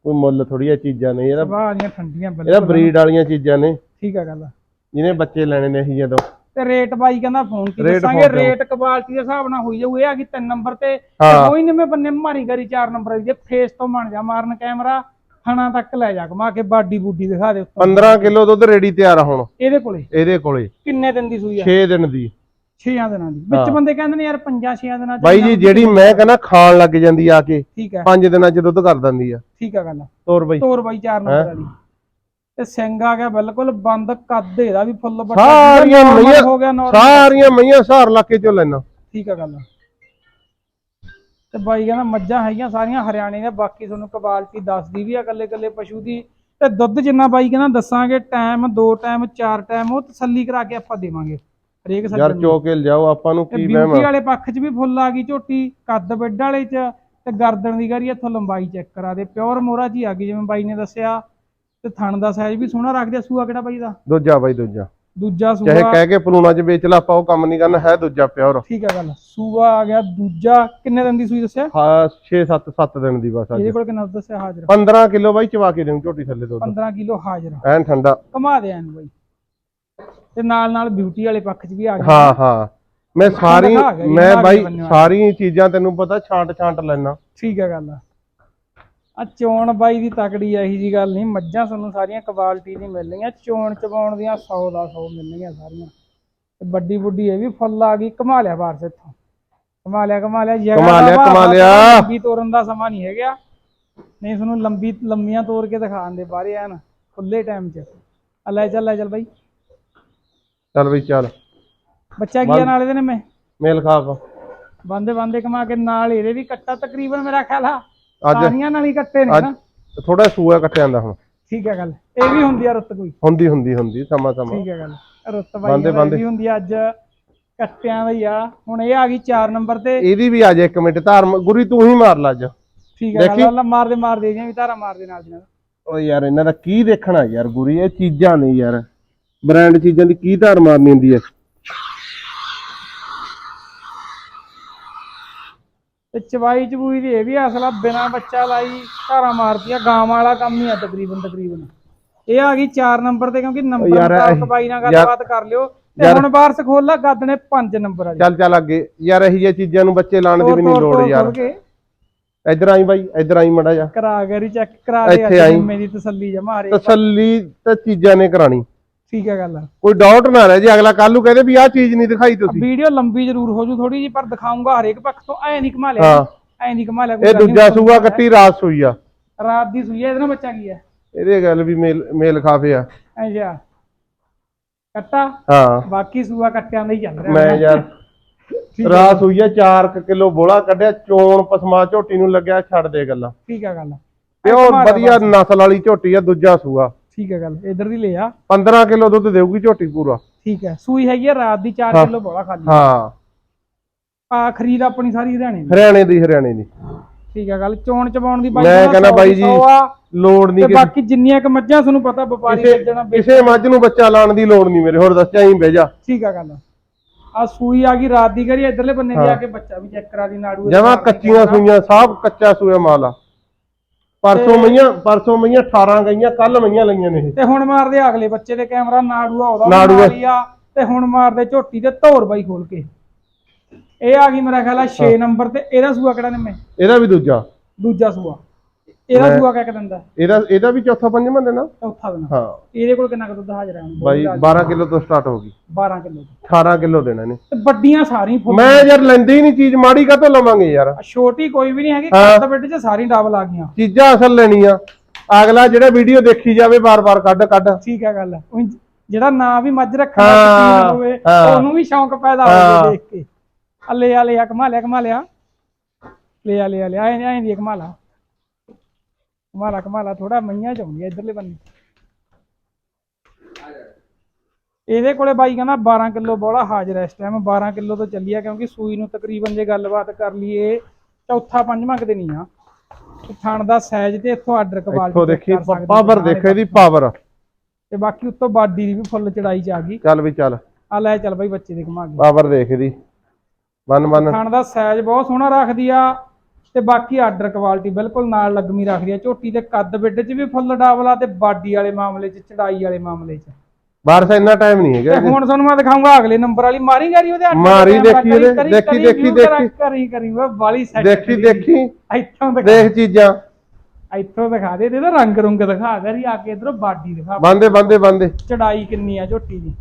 A: ਕੋਈ ਮੁੱਲ ਥੋੜੀ ਹੈ ਚੀਜ਼ਾਂ ਨੇ ਇਹਦਾ
B: ਸੁਭਾਅ ਦੀਆਂ ਠੰਡੀਆਂ
A: ਇਹਦਾ
B: ਬਿਲਕੁਲ।
A: ਬਰੀਡ ਵਾਲੀਆਂ ਚੀਜ਼ਾਂ ਨੇ।
B: ਠੀਕ ਆ ਗੱਲ।
A: ਜਿਹਨੇ ਬੱਚੇ ਲੈਣੇ ਨੇ ਇਹੀ ਜਦੋਂ।
B: ਤੇ ਰੇਟ ਬਾਈ ਕਹਿੰਦਾ ਫੋਨ
A: ਰੇਟ
B: ਦੱਸਾਂਗੇ?
A: phone ਤੇ।
B: ਰੇਟ ਕੁਆਲਿਟੀ ਦੇ ਹਿਸਾਬ ਨਾਲ ਹੋਈ ਜਾਊ। ਇਹ ਆ ਕਿ ਤਿੰਨ ਨੰਬਰ ਤੇ
A: ਹਾਂ।
B: ਕੋਈ ਨਵੇਂ ਬੰਨੇ ਮਾਰੀ ਕਰੀ ਚਾਰ ਨੰਬਰ ਦੀ। ਜੇ ਫੇਸ ਤੋਂ ਬਣ ਜਾ ਮਾਰਨ ਕੈਮਰਾ ਥਣਾ ਤੱਕ ਲੈ ਜਾ ਘੁਮਾ ਕੇ ਬਾਡੀ ਬੂਡੀ ਦਿਖਾ ਦੇ ਉੱਤੋਂ।
A: 15 ਕਿਲੋ ਦੁੱਧ ਰੈਡੀ ਤਿਆਰ ਆ ਹੁਣ।
B: ਇਹਦੇ ਕੋਲੇ?
A: ਇਹਦੇ ਕੋਲੇ।
B: ਕਿੰਨੇ ਦਿਨ ਦੀ ਸੂਈ ਆ?
A: 6 ਦਿਨ ਦੀ।
B: 6 ਦਿਨਾਂ ਦੀ। ਵਿੱਚ
A: ਹਾਂ।
B: ਬੰਦੇ ਕਹਿੰਦੇ ਨੇ ਯਾਰ 5 6 ਦਿਨਾਂ ਚ
A: ਬਾਈ ਜੀ ਜਿਹੜੀ ਮੈਂ ਕਹਿੰਦਾ ਖਾਣ ਲੱਗ ਜਾਂਦੀ ਆ ਕੇ।
B: ਠੀਕ ਹੈ
A: 5 ਦਿਨਾਂ ਚ ਦੁੱਧ ਕਰ ਦਿੰਦੀ ਆ।
B: ਠੀਕ ਹੈ ਗੱਲ।
A: ਤੋਰ ਬਾਈ।
B: ਤੋਰ ਬਾਈ ਚਾਰ ਨੰਬਰ ਵਾਲੀ। ਤੇ ਸਿੰਘ ਆ ਗਿਆ ਬਿਲਕੁਲ ਬੰਦ ਕੱਦ ਇਹਦਾ ਵੀ ਫੁੱਲ ਵੱਡਾ।
A: ਸਾਰੀਆਂ ਮਈਆਂ
B: ਹੋ ਗਿਆ normal।
A: ਸਾਰੀਆਂ ਮਈਆਂ ਸਹਾਰ ਇਲਾਕੇ ਚੋਂ ਲੈਣਾ।
B: ਠੀਕ ਆ ਗੱਲ। ਤੇ ਬਾਈ ਕਹਿੰਦਾ ਮੱਝਾਂ ਹੈਗੀਆਂ ਸਾਰੀਆਂ ਹਰਿਆਣੇ ਦੀਆਂ ਬਾਕੀ ਤੁਹਾਨੂੰ ਕੁਆਲਿਟੀ ਦੱਸਦੀ ਵੀ ਆ ਇਕੱਲੇ ਇਕੱਲੇ ਪਸ਼ੂ ਦੀ। ਤੇ ਦੁੱਧ ਜਿੰਨਾ ਬਾਈ ਕਹਿੰਦਾ ਦੱਸਾਂਗੇ ਟਾਈਮ ਦੋ ਟਾਈਮ ਚਾਰ ਟਾਈਮ ਉਹ ਤਸੱਲੀ ਕਰਾ ਕੇ ਆਪਾਂ ਦੇਵਾਂਗੇ। ਹਰੇਕ
A: ਯਾਰ
B: ਸੱਜਣ ਨੂੰ।
A: ਚੋ ਕੇ ਲਿਜਾਓ ਆਪਾਂ ਨੂੰ
B: ਤੇ
A: ਕੀ
B: ਬਿਊਟੀ
A: ਵਹਿਮ
B: ਵਾਲੇ ਪੱਖ 'ਚ ਵੀ ਫੁੱਲ ਆ ਗਈ ਝੋਟੀ ਕੱਦ ਬੈੱਡ ਵਾਲੇ 'ਚ ਤੇ ਗਰਦਨ ਦੀ ਗਰੀ ਇੱਥੋਂ ਲੰਬਾਈ ਚੈੱਕ ਕਰਾ ਦੇ। ਪਿਓਰ ਮੋਰਾ 'ਚ ਹੀ ਆ ਗਈ ਜਿਵੇਂ ਬਾਈ ਨੇ ਦੱਸਿਆ। ਤੇ ਥਣ ਦਾ ਸਾਈਜ਼ ਵੀ ਸੋਹਣਾ ਰੱਖਦੇ ਆ ਸੂਆ ਕਿਹੜਾ ਬਾਈ ਦਾ?
A: ਦੂਜਾ ਬਾਈ ਦੂਜਾ।
B: ਦੂਜਾ
A: ਚਾਹੇ
B: ਸੂਆ
A: ਕਹਿ ਕੇ ਪਲੂਣਾ ਚ ਵੇਚ ਲਾ ਆਪਾਂ ਉਹ ਕੰਮ ਨਹੀਂ ਕਰਨਾ ਹੈ ਦੂਜਾ ਪਿਓਰ
B: ਠੀਕ ਆ ਗੱਲ। ਸੂਆ ਆ ਗਿਆ ਦੂਜਾ ਕਿੰਨੇ ਦਿਨ ਦੀ ਸੂਈ ਦੱਸਿਆ?
A: ਹਾਂ 6 7 7 ਦਿਨ ਦੀ ਬਸ ਅੱਜ।
B: ਇਹਦੇ ਕੋਲ ਕਿੰਨਾ ਦੱਸਿਆ ਹਾਜ਼ਰ?
A: 15 ਕਿਲੋ ਬਾਈ ਚਵਾ ਕੇ ਦੇਉਂ ਝੋਟੀ ਥੱਲੇ ਦੁੱਧ।
B: 15 ਕਿਲੋ ਹਾਜ਼ਰ।
A: ਐਨ ਠੰਡਾ।
B: ਕਮਾ ਦੇ ਐਨ ਬਾਈ। ਤੇ ਨਾਲ ਨਾਲ ਬਿਊਟੀ ਵਾਲੇ ਪੱਖ 'ਚ ਵੀ ਆ ਗਿਆ
A: ਹਾਂ ਹਾਂ। ਮੈਂ ਸਾਰੀ ਮੈਂ ਬਾਈ। ਸਾਰੀ ਚੀਜ਼ਾਂ ਤੈਨੂੰ ਪਤਾ ਛਾਂਟ ਛਾਂਟ ਲੈਣਾ
B: ਠੀਕ ਆ ਗੱਲ ਆ ਚੋਣ ਬਾਈ ਦੀ ਤਕੜੀ ਇਹੀ ਜੀ ਗੱਲ ਨਹੀਂ। ਮੱਝਾਂ ਤੁਹਾਨੂੰ ਸਾਰੀਆਂ ਕੁਆਲਿਟੀ ਦੀ ਮਿਲਣਗੀਆਂ। ਚੋਣ ਚਵਾਉਣ ਦੀਆਂ 100 ਦਾ 100 ਮਿਲਣਗੀਆਂ ਸਾਰੀਆਂ। ਤੇ ਵੱਡੀ ਬੁੱਢੀ ਇਹ ਵੀ ਫੁੱਲ ਆ ਗਈ। ਕਮਾ ਲਿਆ ਬਾਰਸ ਇੱਥੋਂ। ਕਮਾ ਲਿਆ ਕਮਾ ਲਿਆ। ਜਗ੍ਹਾ
A: ਕਮਾ
B: ਦਾ
A: ਲਿਆ,
B: ਅਭਾਵ
A: ਕਮਾ
B: ਆ,
A: ਲਿਆ।
B: ਲੰਬੀ ਤੋਰਨ ਦਾ ਸਮਾਂ ਨਹੀਂ ਹੈਗਾ। ਨਹੀਂ ਤੁਹਾਨੂੰ ਲੰਬੀ ਲੰਮੀਆਂ ਤੋਰ ਕੇ ਦਿਖਾਣ ਦੇ ਬਾਹਰੇ ਐਨ। ਖੁੱਲੇ ਟਾਈਮ 'ਚ। ਆ ਲੈ ਚੱਲ ਲੈ ਚੱਲ ਬਾਈ।
A: ਚੱਲ ਬਈ ਚੱਲ।
B: ਬੱਚਾ ਕੀ ਨਾਲ ਇਹਦੇ ਨੇ ਮੈਂ?
A: ਮੇਲ ਖਾਪ
B: ਬੰਦੇ ਬੰਦੇ ਕਮਾ ਕੇ ਨਾਲ ਇਹਦੇ ਵੀ ਕੱਟਾ ਤਕਰੀਬਨ ਮੇਰਾ ਖਿਆਲ ਆ।
A: ਅੱਜ
B: ਸਾਰੀਆਂ ਨਾਲ ਹੀ ਕੱਟੇ ਨੇ
A: ਅੱਜ
B: ਨਾ।
A: ਥੋੜਾ ਸੂਆ ਕੱਟਿਆ ਜਾਂਦਾ ਹੁਣ।
B: ਠੀਕ ਹੈ ਗੱਲ। ਇਹ ਵੀ ਹੁੰਦੀ ਆ ਰੁੱਤ ਕੋਈ?
A: ਹੁੰਦੀ ਹੁੰਦੀ ਹੁੰਦੀ ਸਮਾਂ ਸਮਾਂ।
B: ਠੀਕ ਹੈ ਗੱਲ। ਰੁੱਤ ਬਾਈ
A: ਬੰਦੇ-
B: ਇਹਦਾ
A: ਬੰਦੇ।
B: ਵੀ ਹੁੰਦੀ ਆ ਅੱਜ ਕੱਟਿਆਂ ਦਾ ਹੀ ਆ। ਹੁਣ ਇਹ ਆ ਗਈ 4 ਨੰਬਰ ਤੇ।
A: ਇਹਦੀ ਵੀ ਆ ਜਾ ਇੱਕ ਮਿੰਟ। ਧਾਰਮ ਗੁਰੀ ਤੂੰ ਹੀ ਮਾਰ ਲਾ ਅੱਜ।
B: ਠੀਕ ਹੈ
A: ਦੇਖੀ?
B: ਗੱਲ ਅੱਲਾ ਮਾਰਦੇ ਮਾਰਦੇ ਇਹਦੀਆਂ ਵੀ ਧਾਰਾ ਮਾਰਦੇ ਨਾਲ ਦੀ ਨਾਲ।
A: ਓ ਯਾਰ ਇਹਨਾਂ ਦਾ ਕੀ ਦੇਖਣਾ ਯਾਰ ਗੁਰੀ? ਇਹ ਚੀਜ਼ਾਂ ਨੇ ਯਾਰ। ਬ੍ਰਾਂਡ ਚੀਜ਼ਾਂ ਦੀ ਕੀ ਧਾਰ ਮਾਰਨੀ ਹੁੰਦੀ ਹੈ
B: ਤੇ ਚਵਾਈ ਚਬੂਈ ਦੀ ਇਹ ਵੀ ਅਸਲਾ ਬਿਨਾ ਬੱਚਾ ਲਾਈ ਧਾਰਾ ਮਾਰਦੀ ਆ ਗਾਂ ਵਾਲਾ ਕੰਮ ਹੀ ਆ ਤਕਰੀਬਨ ਤਕਰੀਬਨ। ਇਹ ਆ ਗਈ 4 ਨੰਬਰ ਤੇ ਕਿਉਂਕਿ ਨੰਬਰ
A: ਇਹ-
B: ਬਾਈ ਨਾਲ ਗੱਲਬਾਤ ਕਰ ਲਿਓ। ਤੇ ਹੁਣ ਬਾਰਸ ਖੋਲ ਗੱਦ ਨੇ 5 ਨੰਬਰ ਆ ਜੀ
A: ਚੱਲ ਚੱਲ ਅੱਗੇ। ਯਾਰ ਇਹੀ ਜਿਹੀਆਂ ਚੀਜ਼ਾਂ ਨੂੰ ਬੱਚੇ ਲਾਣ ਦੀ ਵੀ ਨਹੀਂ ਲੋੜ ਯਾਰ। ਇੱਧਰ ਆਈ ਬਾਈ ਇੱਧਰ ਆਈ ਮੜਾ ਜਾ
B: ਕਰਾ ਗਰੀ ਚੈੱਕ ਕਰਾ ਦੇ। ਮੇਰੀ ਤਸੱਲੀ ਜਮਾ ਰੇ
A: ਤਸੱਲੀ ਤਾਂ ਚੀਜ਼ਾਂ ਨੇ ਕਰਾਣੀ
B: ਠੀਕ ਹੈ ਗੱਲ।
A: ਕੋਈ ਡਾਊਟ ਨਾ ਰਹਿ ਜੇ ਅਗਲਾ ਕੱਲ ਨੂੰ ਕਹਦੇ ਵੀ ਆਹ ਚੀਜ਼ ਨਹੀਂ ਦਿਖਾਈ ਤੁਸੀਂ।
B: ਵੀਡੀਓ ਲੰਬੀ ਜ਼ਰੂਰ ਹੋ ਜੂ ਥੋੜੀ ਜੀ ਪਰ ਦਿਖਾਉਂਗਾ ਹਰੇਕ ਪੱਖ ਤੋਂ ਐ ਨਹੀਂ ਘਮਾ ਲਿਆ।
A: ਹਾਂ।
B: ਐ ਨਹੀਂ ਘਮਾ ਲਿਆ ਕੋਈ
A: ਇਹ
B: ਗੱਲ ਨੀ,
A: ਦੂਜਾ ਸੂਆ ਕੱਟੀ ਰਾਤ ਸੂਈ ਆ।
B: ਰਾਤ ਦੀ ਸੂਈ ਹੈ ਇਹਦੇ ਨਾਲ ਬੱਚਾ ਕੀ ਹੈ
A: ਇਹਦੇ ਗੱਲ ਵੀ ਮੇਲ ਮੇਲ ਖਾਫੇ ਆ।
B: ਐ ਜਾ ਕੱਟਾ?
A: ਹਾਂ।
B: ਬਾਕੀ ਸੂਆ ਕੱਟਿਆਂ ਦਾ ਹੀ ਚੱਲ ਰਿਹਾ
A: ਮੈਂ ਯਾਰ ਰਾਤ ਸੂਈ ਆ 4 ਕਿਲੋ ਬੋਲਾ ਕੱਢਿਆ ਚੋਣ ਪਸਮਾ ਝੋਟੀ ਨੂੰ ਲੱਗਿਆ ਛੱਡ ਦੇ ਗੱਲਾਂ।
B: ਠੀਕ ਹੈ ਗੱਲ।
A: ਤੇ ਉਹ ਵਧੀਆ ਨਸਲ ਵਾਲੀ ਝੋਟੀ ਆ ਦੂਜਾ ਸੂਆ।
B: ਠੀਕ ਹੈ ਗੱਲ ਇਧਰ ਦੀ ਲੈ ਆ।
A: 15 ਕਿਲੋ ਦੁੱਧ ਦੇਊਗੀ ਝੋਟੀ ਪੂਰਾ।
B: ਠੀਕ ਹੈ ਸੂਈ ਹੈਗੀ ਆ ਰਾਤ ਦੀ 4
A: ਹਾਂ।
B: ਕਿਲੋ ਬੋਲਾ ਖਾਲੀ
A: ਹਾਂ।
B: ਆ ਖਰੀਦ ਆਪਣੀ ਸਾਰੀ ਹਰਿਆਣੇ ਦੀ।
A: ਹਰਿਆਣੇ ਦੀ ਹਰਿਆਣੇ ਦੀ।
B: ਠੀਕ ਹੈ ਗੱਲ ਚੋਣ ਚਬਾਉਣ ਦੀ ਬਾਈ
A: ਮੈਂ
B: ਕਹਿੰਦਾ
A: ਬਾਈ ਜੀ, ਲੋੜ ਨਹੀਂ
B: ਤੇ ਬਾਕੀ ਜਿੰਨੀਆਂ ਕ ਮੱਝਾਂ ਤੁਹਾਨੂੰ ਪਤਾ ਵਪਾਰੀ ਵੇਚਣਾ
A: ਕਿਸੇ ਮੱਝ ਨੂੰ ਬੱਚਾ ਲਾਉਣ ਦੀ ਲੋੜ ਨਹੀਂ ਮੇਰੇ ਹੋਰ ਦੱਸਿਆ ਹੀ ਬਹਿ ਜਾ।
B: ਠੀਕ ਆ ਗੱਲ। ਆ ਸੂਈ ਆ ਗਈ ਰਾਤ ਦੀ ਕਰੀ ਇਧਰਲੇ ਬੰਨੇ ਦੀ ਆ ਕੇ ਬੱਚਾ ਵੀ ਚੈੱਕ ਕਰਾ ਦੀ ਨਾੜੂ
A: ਜਮਾ ਕੱਚੀਆਂ ਸੂਈਆਂ ਸਭ ਕੱਚਾ ਸੂਆ ਮਾਲ ਆ। ਪਰਸੋਂ ਮਈਆਂ ਪਰਸੋਂ ਮਈਆਂ 18 ਗਈਆਂ ਕੱਲ ਮਈਆਂ ਲਈਆਂ ਨੇ ਇਹ।
B: ਤੇ ਹੁਣ ਮਾਰਦੇ ਅਗਲੇ ਬੱਚੇ ਦੇ ਕੈਮਰਾ ਨਾੜੂਆ ਉਹਦਾ
A: ਨਾੜੂਆ।
B: ਆ। ਤੇ ਹੁਣ ਮਾਰਦੇ ਝੋਟੀ ਤੇ ਧੌਰ ਬਾਈ ਖੋਲ ਕੇ। ਇਹ ਆ ਗਈ ਮੇਰਾ ਖਿਆਲ ਆ 6 ਨੰਬਰ ਤੇ ਇਹਦਾ ਸੂਆ ਕਿਹੜਾ ਨੇ ਮੈਂ
A: ਇਹਦਾ ਵੀ ਦੂਜਾ।
B: ਦੂਜਾ ਸੂਆ। ਇਹਦਾ
A: ਮੈਂ-
B: ਸੂਆ ਕਿਆ ਦਿੰਦਾ
A: ਇਹਦਾ ਇਹਦਾ ਵੀ ਚੌਥਾ ਪੰਜਵਾਂ ਦੇਣਾ
B: ਚੌਥਾ ਦਿਨ।
A: ਹਾਂ।
B: ਇਹਦੇ ਕੋਲ ਕਿੰਨਾ ਕੁ ਦੁੱਧ ਹਾਜ਼ਰ ਹੈ
A: ਬਾਈ 12 ਕਿਲੋ ਤੋਂ ਸਟਾਰਟ ਹੋ ਗਈ।
B: 12 ਕਿਲੋ
A: 18 ਕਿਲੋ ਦੇਣਾ ਨੇ
B: ਤੇ ਵੱਡੀਆਂ ਸਾਰੀ ਫੁੱਲ।
A: ਮੈਂ ਯਾਰ ਲੈਂਦੀ ਨਹੀਂ ਚੀਜ਼ ਮਾੜੀ ਕਾਹਤੋਂ ਲਵਾਂਗੇ ਯਾਰ?
B: ਛੋਟੀ ਕੋਈ ਵੀ ਨਹੀਂ ਹੈਗੀ। ਕੱਟ ਬਿੱਟ ਚ ਸਾਰੀ ਡਬਲ ਆ ਗਈਆਂ।
A: ਚੀਜ਼ਾਂ ਅਸਲ ਲੈਣੀ ਆ ਅਗਲਾ ਜਿਹੜਾ ਵੀਡੀਓ ਦੇਖੀ ਜਾਵੇ ਬਾਰ-ਬਾਰ ਕੱਢ ਕੱਢ।
B: ਠੀਕ ਹੈ ਗੱਲ। ਜਿਹੜਾ ਨਾਂ ਵੀ ਮੱਝ ਰੱਖਣਾ
A: ਹਾਂ,
B: ਸ਼ੌਕੀਨ ਹੋਵੇ
A: ਹਾਂ।
B: ਉਹਨੂੰ ਵੀ ਸ਼ੌਂਕ ਪੈਦਾ
A: ਹਾਂ।
B: ਹੋਵੇ ਦੇਖ ਕੇ। ਆ ਲੈ ਆ ਕਮਾ ਲਿਆ ਕਮਾ ਲਿਆ ਲੈ ਆ ਲੈ ਆ ਲੈ ਆ ਐਂ ਦੀ ਕਮਾ ਲਾ ਕਮਾ ਲਾ ਕਮਾ ਲਾ ਥੋੜਾ ਮਈਆਂ ਚ ਆਉਂਦੀ ਆ ਇਧਰਲੇ ਬੰਨੇ। ਇਹਦੇ ਕੋਲੇ ਬਾਈ ਕਹਿੰਦਾ 12 ਕਿਲੋ ਬੋਲਾ ਹਾਜ਼ਰ ਹੈ ਇਸ ਟਾਈਮ 12 ਕਿਲੋ ਤੋਂ ਚੱਲੀ ਆ ਕਿਉਂਕਿ ਸੂਈ ਨੂੰ ਤਕਰੀਬਨ ਜੇ ਗੱਲਬਾਤ ਕਰ ਲਈਏ ਚੌਥਾ ਪੰਜਵਾਂ ਕਿਤੇ ਨਹੀਂ ਆ। ਥਣ ਦਾ ਸਾਈਜ਼ ਤੇ ਇੱਥੋਂ ਆਰਡਰ ਕੁਆਲਿਟੀ
A: ਇੱਥੋਂ ਦੇਖੀ ਪਾਵਰ ਦੇਖੋ ਇਹਦੀ ਪਾਵਰ।
B: ਤੇ ਬਾਕੀ ਉੱਤੋਂ ਬਾਡੀ ਦੀ ਵੀ ਫੁੱਲ ਚੜਾਈ ਚ ਆ ਗਈ।
A: ਚੱਲ ਵੀ ਚੱਲ।
B: ਆ ਲੈ ਚੱਲ ਬਾਈ ਬੱਚੇ ਦੇ ਘੁਮਾ ਕੇ।
A: ਪਾਵਰ ਦੇਖ ਇਹਦੀ। ਬੰਨ ਬੰਨ
B: ਖਾਣ ਦਾ ਸਾਈਜ਼ ਬਹੁਤ ਸੋਹਣਾ ਰੱਖਦੀ ਆ। ਤੇ ਬਾਕੀ ਆਰਡਰ ਕੁਆਲਿਟੀ ਬਿਲਕੁਲ ਨਾਲ ਲੱਗਮੀ ਰੱਖਦੀ ਆ। ਝੋਟੀ ਦੇ ਕੱਦ ਬਿੱਡ 'ਚ ਵੀ ਫੁੱਲ ਡਾਵਲਾ ਤੇ ਬਾਡੀ ਵਾਲੇ ਮਾਮਲੇ 'ਚ ਚੜਾਈ ਵਾਲੇ ਮਾਮਲੇ 'ਚ।
A: ਬਾਰਸ ਇੰਨਾ ਟਾਈਮ ਨਹੀਂ ਹੈਗਾ
B: ਤੇ ਹੁਣ ਤੁਹਾਨੂੰ ਮੈਂ ਦਿਖਾਉਂਗਾ ਅਗਲੇ ਨੰਬਰ ਵਾਲੀ। ਮਾਰੀ ਗਾਰੀ ਉਹਦੇ ਆਟੇ
A: ਮਾਰੀ ਦੇਖੀ ਇਹਦੇ, ਦੇਖੀ- ਦੇਖੀ- ਦੇਖੀ।
B: ਕਰੀ ਕਰੀ ਵਾ ਬਾਲੀ ਸੈੱਟ
A: ਦੇਖੀ ਦੇਖੀ।
B: ਇੱਥੋਂ ਦਿਖਾ।
A: ਦੇਖ ਚੀਜ਼ਾਂ।
B: ਇੱਥੋਂ ਦਿਖਾ ਦੇ ਇਹਦਾ ਰੰਗ ਰੁੰਗ ਦਿਖਾ ਕਰੀ ਆ ਕੇ ਇਧਰੋਂ ਬਾਡੀ ਦਿਖਾ।
A: ਬੰਦੇ ਬੰਦੇ ਬੰਦੇ।
B: ਚੜਾਈ ਕਿੰਨੀ ਆ ਝੋਟੀ ਦੀ।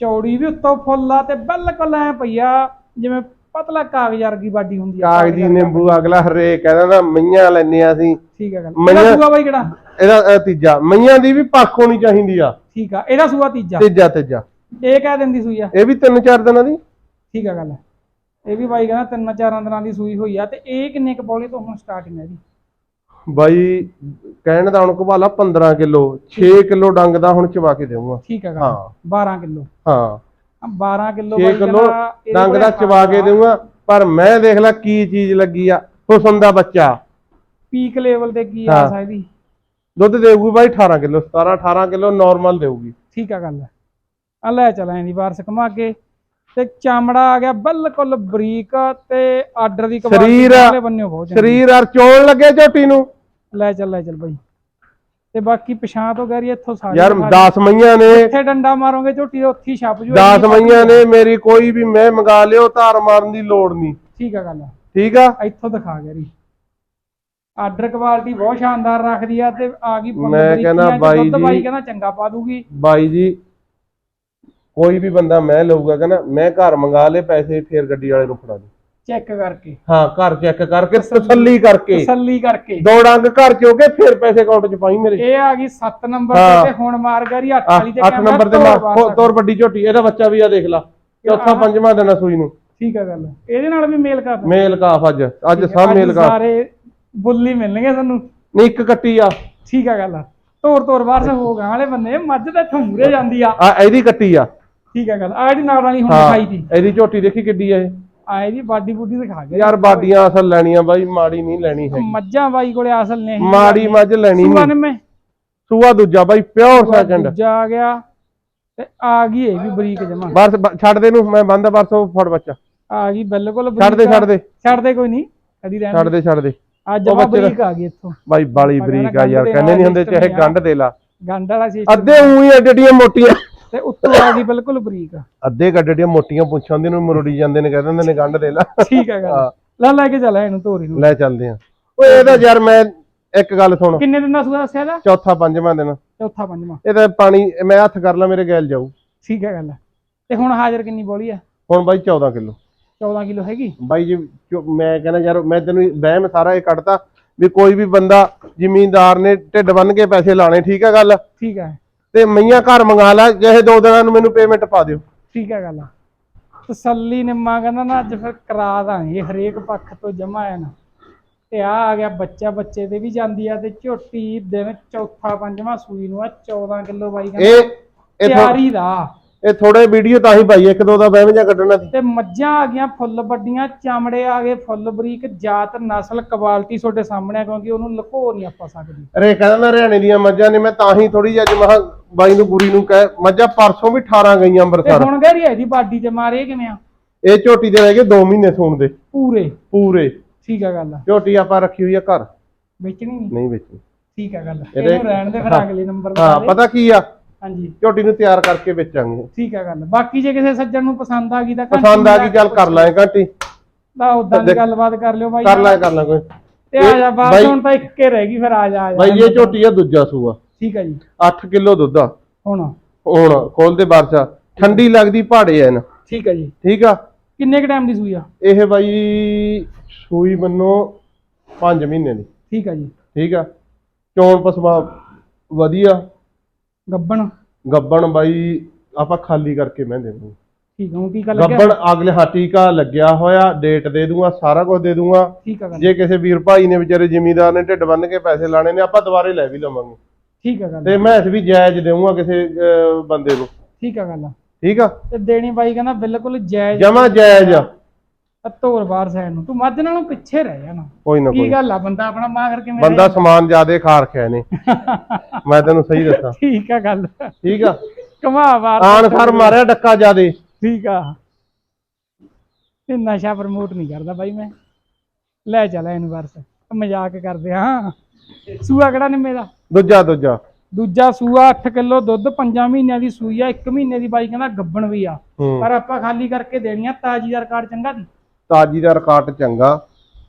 B: ਚੌੜੀ ਵੀ ਉੱਤੋਂ ਫੁੱਲ ਆ ਤੇ ਬਿਲਕੁਲ ਐ ਪਈਆ ਜਿਵੇਂ ਪਤਲਾ ਕਾਗਜ਼ ਵਰਗੀ ਬਾਡੀ ਹੁੰਦੀ ਆ
A: ਕਾਗਜੀ ਨਿੰਬੂ ਅਗਲਾ ਹਰੇ ਕਹਿੰਦਾ ਨਾ ਮਈਆਂ ਲੈਣੇ ਆ ਅਸੀਂ।
B: ਠੀਕ ਆ ਗੱਲ।
A: ਮਈਆਂ-
B: ਸੂਆ ਬਾਈ ਕਿਹੜਾ?
A: ਇਹਦਾ ਇਹ ਤੀਜਾ। ਮਈਆਂ ਦੀ ਵੀ ਪੱਖ ਹੋਣੀ ਚਾਹੀਦੀ ਆ।
B: ਠੀਕ ਆ ਇਹਦਾ ਸੂਆ ਤੀਜਾ।
A: ਤੀਜਾ ਤੀਜਾ।
B: ਇਹ ਕਹਿ ਦਿੰਦੀ ਸੂਈ ਆ।
A: ਇਹ ਵੀ ਤਿੰਨ ਚਾਰ ਦਿਨਾਂ ਦੀ?
B: ਠੀਕ ਆ ਗੱਲ। ਇਹ ਵੀ ਬਾਈ ਕਹਿੰਦਾ ਤਿੰਨ ਚਾਰਾਂ ਦਿਨਾਂ ਦੀ ਸੂਈ ਹੋਈ ਆ ਤੇ ਇਹ ਕਿੰਨੇ ਕ ਬੋਲੇ ਤੋਂ ਹੁਣ ਸਟਾਰਟਿੰਗ ਹੈ ਇਹਦੀ?
A: ਬਾਈ ਕਹਿਣ ਦਾ ਹੁਣ ਘਵਾਲਾ 15 ਕਿਲੋ। 6 ਕਿਲੋ ਡੰਗ ਦਾ ਹੁਣ ਚਵਾ ਕੇ ਦੇਵਾਂਗਾ
B: ਠੀਕ ਆ ਗੱਲ।
A: ਹਾਂ।
B: 12 ਕਿਲੋ।
A: ਹਾਂ।
B: 12 ਕਿਲੋ
A: 6 ਕਿਲੋ ਡੰਗ ਦਾ ਚਵਾ ਕੇ ਦੇਵਾਂਗਾ ਪਰ ਮੈਂ ਦੇਖ ਲੈ ਕੀ ਚੀਜ਼ ਲੱਗੀ ਆ ਹੁਸਨ ਦਾ ਬੱਚਾ।
B: ਪੀਕ ਲੈਵਲ ਤੇ ਕੀ
A: ਹਾਂ।
B: ਆ ਸਕਦੀ
A: ਦੁੱਧ ਦੇਊਗੀ ਬਾਈ 18 ਕਿਲੋ 17 18 ਕਿਲੋ ਨਾਰਮਲ ਦੇਊਗੀ।
B: ਠੀਕ ਆ ਗੱਲ ਆ। ਲੈ ਚਲ ਦੀ ਵਾਰਸ ਘੁਮਾ ਕੇ। ਤੇ ਚਮੜਾ ਆ ਗਿਆ ਬਿਲਕੁਲ ਬਰੀਕ ਤੇ ਆਰਡਰ ਦੀ
A: ਸਰੀਰ-
B: ਵਾਲੇ ਬੰਨਿਓ ਬਹੁਤ ਚੰਗੀ।
A: ਸਰੀਰ ਅਰ ਚੋਣ ਲੱਗੇ ਝੋਟੀ ਨੂੰ?
B: ਲੈ ਚੱਲ ਲੈ ਚੱਲ ਬਾਈ। ਤੇ ਬਾਕੀ ਪਛਾਣ ਤੋਂ ਗੈਰੀ ਇੱਥੋਂ ਸਾਰੇ
A: ਯਾਰ
B: ਦਿਖਾ
A: 10 ਮਈਆਂ ਨੇ।
B: ਇੱਥੇ ਡੰਡਾ ਮਾਰੋਗੇ ਝੋਟੀ ਉੱਥੇ ਛਪ ਜੂ
A: 10 ਮਈਆਂ ਨੇ ਮੇਰੀ ਕੋਈ ਵੀ ਮੈਂ ਮੰਗਾ ਲਿਓ ਧਾਰ ਮਾਰਨ ਦੀ ਲੋੜ ਨਹੀਂ।
B: ਠੀਕ ਆ ਗੱਲ
A: ਠੀਕ ਆ?
B: ਇੱਥੋਂ ਦਿਖਾ ਗੈਰੀ। ਆਰਡਰ ਕੁਆਲਿਟੀ ਬਹੁਤ ਸ਼ਾਨਦਾਰ ਰੱਖਦੀ ਆ ਤੇ ਆ ਗਈ
A: ਮੈਂ ਕਹਿੰਦਾ ਬਾਈ ਜੀ-
B: ਬਾਈ ਕਹਿੰਦਾ ਚੰਗਾ ਪਾ ਦੂਗੀ।
A: ਬਾਈ ਜੀ ਕੋਈ ਵੀ ਬੰਦਾ ਮੈਂ ਲਊਗਾ ਕਹਿੰਦਾ ਮੈਂ ਘਰ ਮੰਗਾ ਲੇ ਪੈਸੇ ਫੇਰ ਗੱਡੀ ਵਾਲੇ ਨੂੰ ਫੜਾ ਦੇ।
B: ਚੈੱਕ ਕਰਕੇ।
A: ਹਾਂ ਘਰ ਚੈੱਕ ਕਰਕੇ ਤਸੱਲੀ ਕਰਕੇ।
B: ਤਸੱਲੀ ਕਰਕੇ।
A: ਦੋ ਡੰਗ ਘਰ ਚ ਹੋ ਕੇ ਫੇਰ ਪੈਸੇ ਅਕਾਊਂਟ ਚ ਪਾਈ ਮੇਰੇ।
B: ਇਹ ਆ ਗਈ 7 ਨੰਬਰ। ਤੇ ਤੇ ਹੁਣ ਮਾਰ ਗਰੀ 8 ਵਾਲੀ ਤੇ
A: 8
B: ਕੈਮਰਾ
A: ਨੰਬਰ ਤੇ ਮਾਰ। ਤੋਰ ਵੱਡੀ ਝੋਟੀ ਇਹਦਾ ਬੱਚਾ ਵੀ ਆ ਦੇਖ ਲਾ। ਚੌਥਾ। ਪੰਜਵਾਂ ਦਿਨ ਸੂਈ ਨੂੰ।
B: ਠੀਕ ਆ ਗੱਲ। ਇਹਦੇ ਨਾਲ ਵੀ ਮੇਲ ਕਰ
A: ਮੇਲ ਕਾਫ ਅੱਜ ਅੱਜ ਸਭ ਮੇਲ ਕਾਫ।
B: ਸਾਰੇ ਬੁੱਲੀ ਮਿਲਣਗੇ ਤੁਹਾਨੂੰ।
A: ਨਹੀਂ ਇੱਕ ਕੱਟੀ ਆ।
B: ਠੀਕ ਆ ਗੱਲ ਤੋਰ ਤੋਰ ਬਾਹਰ ਸੇ ਹੋ ਗਾਂ ਵਾਲੇ ਬੰਨੇ ਮੱਝ ਤਾਂ ਮੂਰੇ ਜਾਂਦੀ ਆ।
A: ਆ ਇਹਦੀ ਕੱਟੀ ਆ।
B: ਠੀਕ ਆ ਗੱਲ ਆ ਜਿਹੜੀ ਨਾਲ ਵਾਲੀ ਹੁਣ ਦਿਖਾਈ ਦੀ
A: ਇਹਦੀ ਝੋਟੀ ਦੇਖੀ ਕਿੱਡੀ ਆ ਇਹ।
B: ਆ ਇਹਦੀ ਬਾਡੀ ਬੁੱਡੀ ਦਿਖਾ ਗਿਆ
A: ਯਾਰ ਬਾਡੀਆਂ ਅਸਲ ਲੈਣੀਆਂ ਬਾਈ ਮਾੜੀ ਨਹੀਂ ਲੈਣੀ ਹੈਗੀ।
B: ਮੱਝਾਂ ਬਾਈ ਕੋਲੇ ਅਸਲ ਨੇ
A: ਮਾੜੀ ਮੱਝ ਲੈਣੀ ਨਹੀਂ। ਸੂਆ ਦੂਜਾ ਬਾਈ ਪਿਓਰ ਸੈਕੰਡ
B: ਦੂਜਾ ਆ ਗਿਆ ਤੇ ਆ ਗਈ ਇਹ ਵੀ ਬਰੀਕ ਜਮਾ।
A: ਬਸ ਛੱਡ ਦੇ ਨੂੰ ਮੈਂ ਬੰਦਾ ਬਸ ਉਹ ਫੜ ਬੱਚਾ।
B: ਆ ਗਈ ਬਿਲਕੁਲ
A: ਛੱਡ ਦੇ
B: ਆ।
A: ਛੱਡ ਦੇ।
B: ਛੱਡ ਦੇ ਕੋਈ ਨਹੀਂ ਕਦੀ ਰਹਿਣ
A: ਛੱਡ ਦੇ। ਛੱਡ ਦੇ।
B: ਅੱਜ
A: ਦਾ-
B: ਬਰੀਕ ਆ ਗਈ ਇੱਥੋਂ।
A: ਬਾਈ ਬਾਲੀ ਬਰੀਕ ਆ ਯਾਰ
B: ਗੰਢ
A: ਕਹਿੰਦੇ ਨਹੀਂ ਹੁੰਦੇ ਚਾਹੇ
B: ਆ।
A: ਗੰਢ ਦੇ ਲਾ।
B: ਗੰਡ ਵਾਲਾ ਸੀ
A: ਅੱਧੇ ਉਹੀ ਐਡੀਆਂ ਮੋਟੀਆਂ।
B: ਤੇ ਉੱਤੋਂ ਆ ਗਈ ਬਿਲਕੁਲ ਬਰੀਕ।
A: ਅੱਧੇ ਗੱਡੜੀਆਂ ਮੋਟੀਆਂ ਪੁੱਛਾਂ ਹੁੰਦੀਆਂ ਨੂੰ ਮਰੋੜੀ ਜਾਂਦੇ ਨੇ ਕਹਿ ਦਿੰਦੇ ਨੇ ਗੰਢ ਦੇ ਲਾ।
B: ਠੀਕ ਹੈ ਗੱਲ। ਲੈ ਲੈ ਕੇ ਚੱਲ ਇਹਨੂੰ ਧੋਰੀ ਨੂੰ।
A: ਲੈ ਚੱਲਦੇ ਆ ਓਏ ਇਹਦਾ ਯਾਰ ਮੈਂ ਇੱਕ ਗੱਲ ਸੁਣ।
B: ਕਿੰਨੇ ਦਿਨ ਦਾ ਸੂਆ ਦੱਸਿਆ ਇਹਦਾ?
A: ਚੌਥਾ ਪੰਜਵਾਂ ਦਿਨ।
B: ਚੌਥਾ ਪੰਜਵਾਂ।
A: ਇਹਦਾ ਪਾਣੀ ਮੈਂ ਹੱਥ ਕਰ ਲਾ ਮੇਰੇ ਗੈਲ ਜਾਊ।
B: ਠੀਕ ਹੈ ਗੱਲ ਤੇ ਹੁਣ ਹਾਜ਼ਰ ਕਿੰਨੀ ਬੋਲੀ ਆ
A: ਹੁਣ ਬਾਈ 14 ਕਿਲੋ।
B: 14 ਕਿਲੋ ਹੈਗੀ?
A: ਬਾਈ ਜੀ ਜੋ ਮੈਂ ਕਹਿੰਦਾ ਯਾਰ ਮੈਂ ਤੈਨੂੰ ਵਹਿਮ ਸਾਰਾ ਇਹ ਕੱਢਤਾ ਵੀ ਕੋਈ ਵੀ ਬੰਦਾ ਜ਼ਿਮੀਂਦਾਰ ਨੇ ਢਿੱਡ ਬੰਨ ਕੇ ਪੈਸੇ ਲਾਣੇ ਠੀਕ ਹੈ ਗੱਲ?
B: ਠੀਕ ਹੈ।
A: ਤੇ ਮਈਆਂ ਘਰ ਮੰਗਾ ਲੈ ਜਿਹੇ ਦੋ ਦਿਨਾਂ ਨੂੰ ਮੈਨੂੰ ਪੇਮੈਂਟ ਪਾ ਦਿਓ।
B: ਠੀਕ ਹੈ ਗੱਲ ਤਸੱਲੀ ਨਿੰਮਾ ਕਹਿੰਦਾ ਨਾ ਅੱਜ ਫਿਰ ਕਰਾ ਦਾਂਗੇ ਹਰੇਕ ਪੱਖ ਤੋਂ ਜਮਾ ਹੈ ਨਾ। ਤੇ ਆ ਆ ਗਿਆ ਬੱਚਾ ਬੱਚੇ ਤੇ ਵੀ ਜਾਂਦੀ ਆ ਤੇ ਝੋਟੀ ਦਿਨ ਚੌਥਾ ਪੰਜਵਾਂ ਸੂਈ ਨੂੰ ਆ 14 ਕਿਲੋ ਬਾਈ ਕਹਿੰਦਾ।
A: ਇਹ ਇਹ ਥੋ-
B: ਤਿਆਰੀ ਦਾ।
A: ਇਹ ਥੋੜੇ ਵੀਡੀਓ ਤਾਂ ਹੀ ਪਾਈ ਇੱਕ ਦੋ ਦਾ ਵਹਿਮ ਜਾਂ ਕੱਢਣਾ ਸੀ
B: ਤੇ ਮੱਝਾਂ ਆ ਗਈਆਂ ਫੁੱਲ ਵੱਡੀਆਂ ਚਮੜੇ ਆ ਗਏ ਫੁੱਲ ਬਰੀਕ ਜਾਤ ਨਸਲ ਕੁਆਲਿਟੀ ਤੁਹਾਡੇ ਸਾਹਮਣੇ ਆ ਕਿਉਂਕਿ ਉਹਨੂੰ ਲੁਕੋ ਨਹੀਂ ਆਪਾਂ ਸਕਦੇ।
A: ਅਰੇ ਕਹਿੰਦਾ ਨਾ ਹਰਿਆਣੇ ਦੀਆਂ ਮੱਝਾਂ ਨੇ ਮੈਂ ਤਾਂ ਹੀ ਥੋੜੀ ਜਿਹੀ ਅੱਜ ਮਹਾ ਬਾਈ ਨੂੰ ਗੁਰੀ ਨੂੰ ਕਹਿ ਮੱਝਾਂ ਪਰਸੋਂ ਵੀ 18 ਗਈਆਂ
B: ਤੇ
A: ਅੰਮ੍ਰਿਤਸਰ
B: ਹੁਣ ਗਹਿਰੀ ਇਹਦੀ ਬਾਡੀ ਤੇ ਮਾਰੇ ਕਿਵੇਂ ਆ?
A: ਇਹ ਝੋਟੀ ਦੇ ਰਹਿ ਗਏ 2 ਮਹੀਨੇ ਸੂਣ ਦੇ।
B: ਪੂਰੇ?
A: ਪੂਰੇ।
B: ਠੀਕ ਆ ਗੱਲ
A: ਝੋਟੀ ਆਪਾਂ ਰੱਖੀ ਹੋਈ ਆ ਘਰ।
B: ਵੇਚਣੀ ਨਹੀਂ?
A: ਨਹੀਂ ਵੇਚੀ
B: ਠੀਕ ਆ ਗੱਲ
A: ਇਹਦੇ-
B: ਇਹਨੂੰ ਰਹਿਣ ਦੇ ਫਿਰ
A: ਹਾਂ।
B: ਅਗਲੇ ਨੰਬਰ
A: ਹਾਂ ਪਤਾ ਕੀ ਆ?
B: ਹਾਂਜੀ।
A: ਝੋਟੀ ਨੂੰ ਤਿਆਰ ਕਰਕੇ ਵੇਚਾਂਗੇ।
B: ਠੀਕ ਆ ਗੱਲ ਬਾਕੀ ਜੇ ਕਿਸੇ ਸੱਜਣ ਨੂੰ ਪਸੰਦ ਆ ਗਈ ਤਾਂ ਘੰਟੀ
A: ਪਸੰਦ ਆ ਗਈ ਚੱਲ ਕਰ ਲਾਂਗੇ ਘੰਟੀ।
B: ਤਾਂ ਉਦਾਂ ਦੀ ਗੱਲਬਾਤ ਕਰ ਲਿਓ ਬਾਈ
A: ਕਰ ਲਾਂ ਕਰ ਲਾਂ ਕੋਈ
B: ਤੇ ਆ ਜਾ ਬਾਅਦ ਹੁਣ ਤਾਂ ਇੱਕੇ ਰਹਿ ਗਈ ਫਿਰ ਆ ਜਾ ਆ ਜਾ।
A: ਬਾਈ ਇਹ ਝੋਟੀ ਆ ਦੂਜਾ ਸੂਆ।
B: ਠੀਕ ਆ ਜੀ।
A: 8 ਕਿਲੋ ਦੁੱਧ ਆ।
B: ਹੁਣ।
A: ਹੁਣ ਖੋਲਦੇ ਬਾਰਸਾ ਠੰਡੀ ਲੱਗਦੀ ਪਹਾੜੇ ਐ ਨਾ
B: ਠੀਕ ਆ ਜੀ।
A: ਠੀਕ ਆ?
B: ਕਿੰਨੇ ਕ ਟਾਈਮ ਦੀ ਸੂਈ ਆ?
A: ਇਹ ਬਾਈ ਸੂਈ ਮੰਨੋ 5 ਮਹੀਨੇ ਦੀ।
B: ਠੀਕ ਆ ਜੀ।
A: ਠੀਕ ਆ? ਚੋਣ ਪਸਮਾ ਵਧੀਆ।
B: ਗੱਬਣ?
A: ਗੱਬਣ ਬਾਈ ਆਪਾਂ ਖਾਲੀ ਕਰਕੇ ਮੈਂ ਦੇ ਦੂੰ
B: ਠੀਕ ਆ ਟੀਕਾ ਲੱਗਿਆ?
A: ਗੱਬਣ ਅਗਲੇ ਹਾਂ ਟੀਕਾ ਲੱਗਿਆ ਹੋਇਆ ਡੇਟ ਦੇ ਦੂੰਗਾ ਸਾਰਾ ਕੁਝ ਦੇ ਦੂੰਗਾ।
B: ਠੀਕ ਆ ਗੱਲ।
A: ਜੇ ਕਿਸੇ ਵੀਰ ਭਾਈ ਨੇ ਵਿਚਾਰੇ ਜ਼ਿਮੀਦਾਰ ਨੇ ਢਿੱਡ ਬੰਨ ਕੇ ਪੈਸੇ ਲਾਣੇ ਨੇ ਆਪਾਂ ਦੁਬਾਰੇ ਲੈ ਵੀ ਲਵਾਂਗੇ।
B: ਠੀਕ ਆ ਗੱਲ।
A: ਤੇ ਮੈਂ ਇਸ ਵੀ ਜਾਇਜ਼ ਦੇਵਾਂਗਾ ਕਿਸੇ ਅਹ, ਬੰਦੇ ਨੂੰ।
B: ਠੀਕ ਆ ਗੱਲ
A: ਠੀਕ ਆ?
B: ਤੇ ਦੇਣੀ ਬਾਈ ਕਹਿੰਦਾ ਬਿਲਕੁਲ ਜਾਇਜ਼।
A: ਜਮਾ ਜਾਇਜ਼ ਆ।
B: ਧੋਰ ਬਾਹਰ ਸਾਈਡ ਨੂੰ। ਤੂੰ ਮੱਝ ਨਾਲੋਂ ਪਿੱਛੇ ਰਹਿ ਜਾਣਾ
A: ਕੋਈ ਨਾ
B: ਕੀ
A: ਕੋਈ
B: ਗੱਲ ਆ? ਬੰਦਾ ਆਪਣਾ ਮਾਂ ਕਰਕੇ ਮੇਰੇ
A: ਬੰਦਾ ਸਮਾਨ ਜ਼ਿਆਦੇ ਖਾ ਰਖਿਆ ਨੇ ਮੈਂ ਤੈਨੂੰ ਸਹੀ ਦੱਸਾਂ।
B: ਠੀਕ ਆ ਗੱਲ।
A: ਠੀਕ ਆ?
B: ਕਮਾ ਬਾਹਰ।
A: ਆਣ ਸਰ ਮਾਰਿਆ ਡੱਕਾ ਜ਼ਿਆਦੇ।
B: ਠੀਕ ਆ। ਇਹ ਨਸ਼ਾ ਪ੍ਰਮੋਟ ਨਹੀਂ ਕਰਦਾ ਬਾਈ ਮੈਂ। ਲੈ ਚੱਲ ਇਹਨੂੰ ਬਰਸ ਮਜ਼ਾਕ ਕਰਦੇ ਹਾਂ। ਸੂਆ ਕਿਹੜਾ ਨਿੰਮੇ ਦਾ?
A: ਦੂਜਾ ਦੂਜਾ।
B: ਦੂਜਾ ਸੂਆ 8 ਕਿਲੋ ਦੁੱਧ 5 ਮਹੀਨਿਆਂ ਦੀ ਸੂਈ ਆ 1 ਮਹੀਨੇ ਦੀ ਬਾਈ ਕਹਿੰਦਾ ਗੱਬਣ ਵੀ ਆ। ਪਰ ਆਪਾਂ ਖਾਲੀ ਕਰਕੇ ਦੇਣੀ ਆ ਤਾਜੀ ਦਾ ਰਿਕਾਰਡ ਚੰਗਾ ਦੀ
A: ਤਾਜੀ ਦਾ ਰਿਕਾਰਡ ਚੰਗਾ।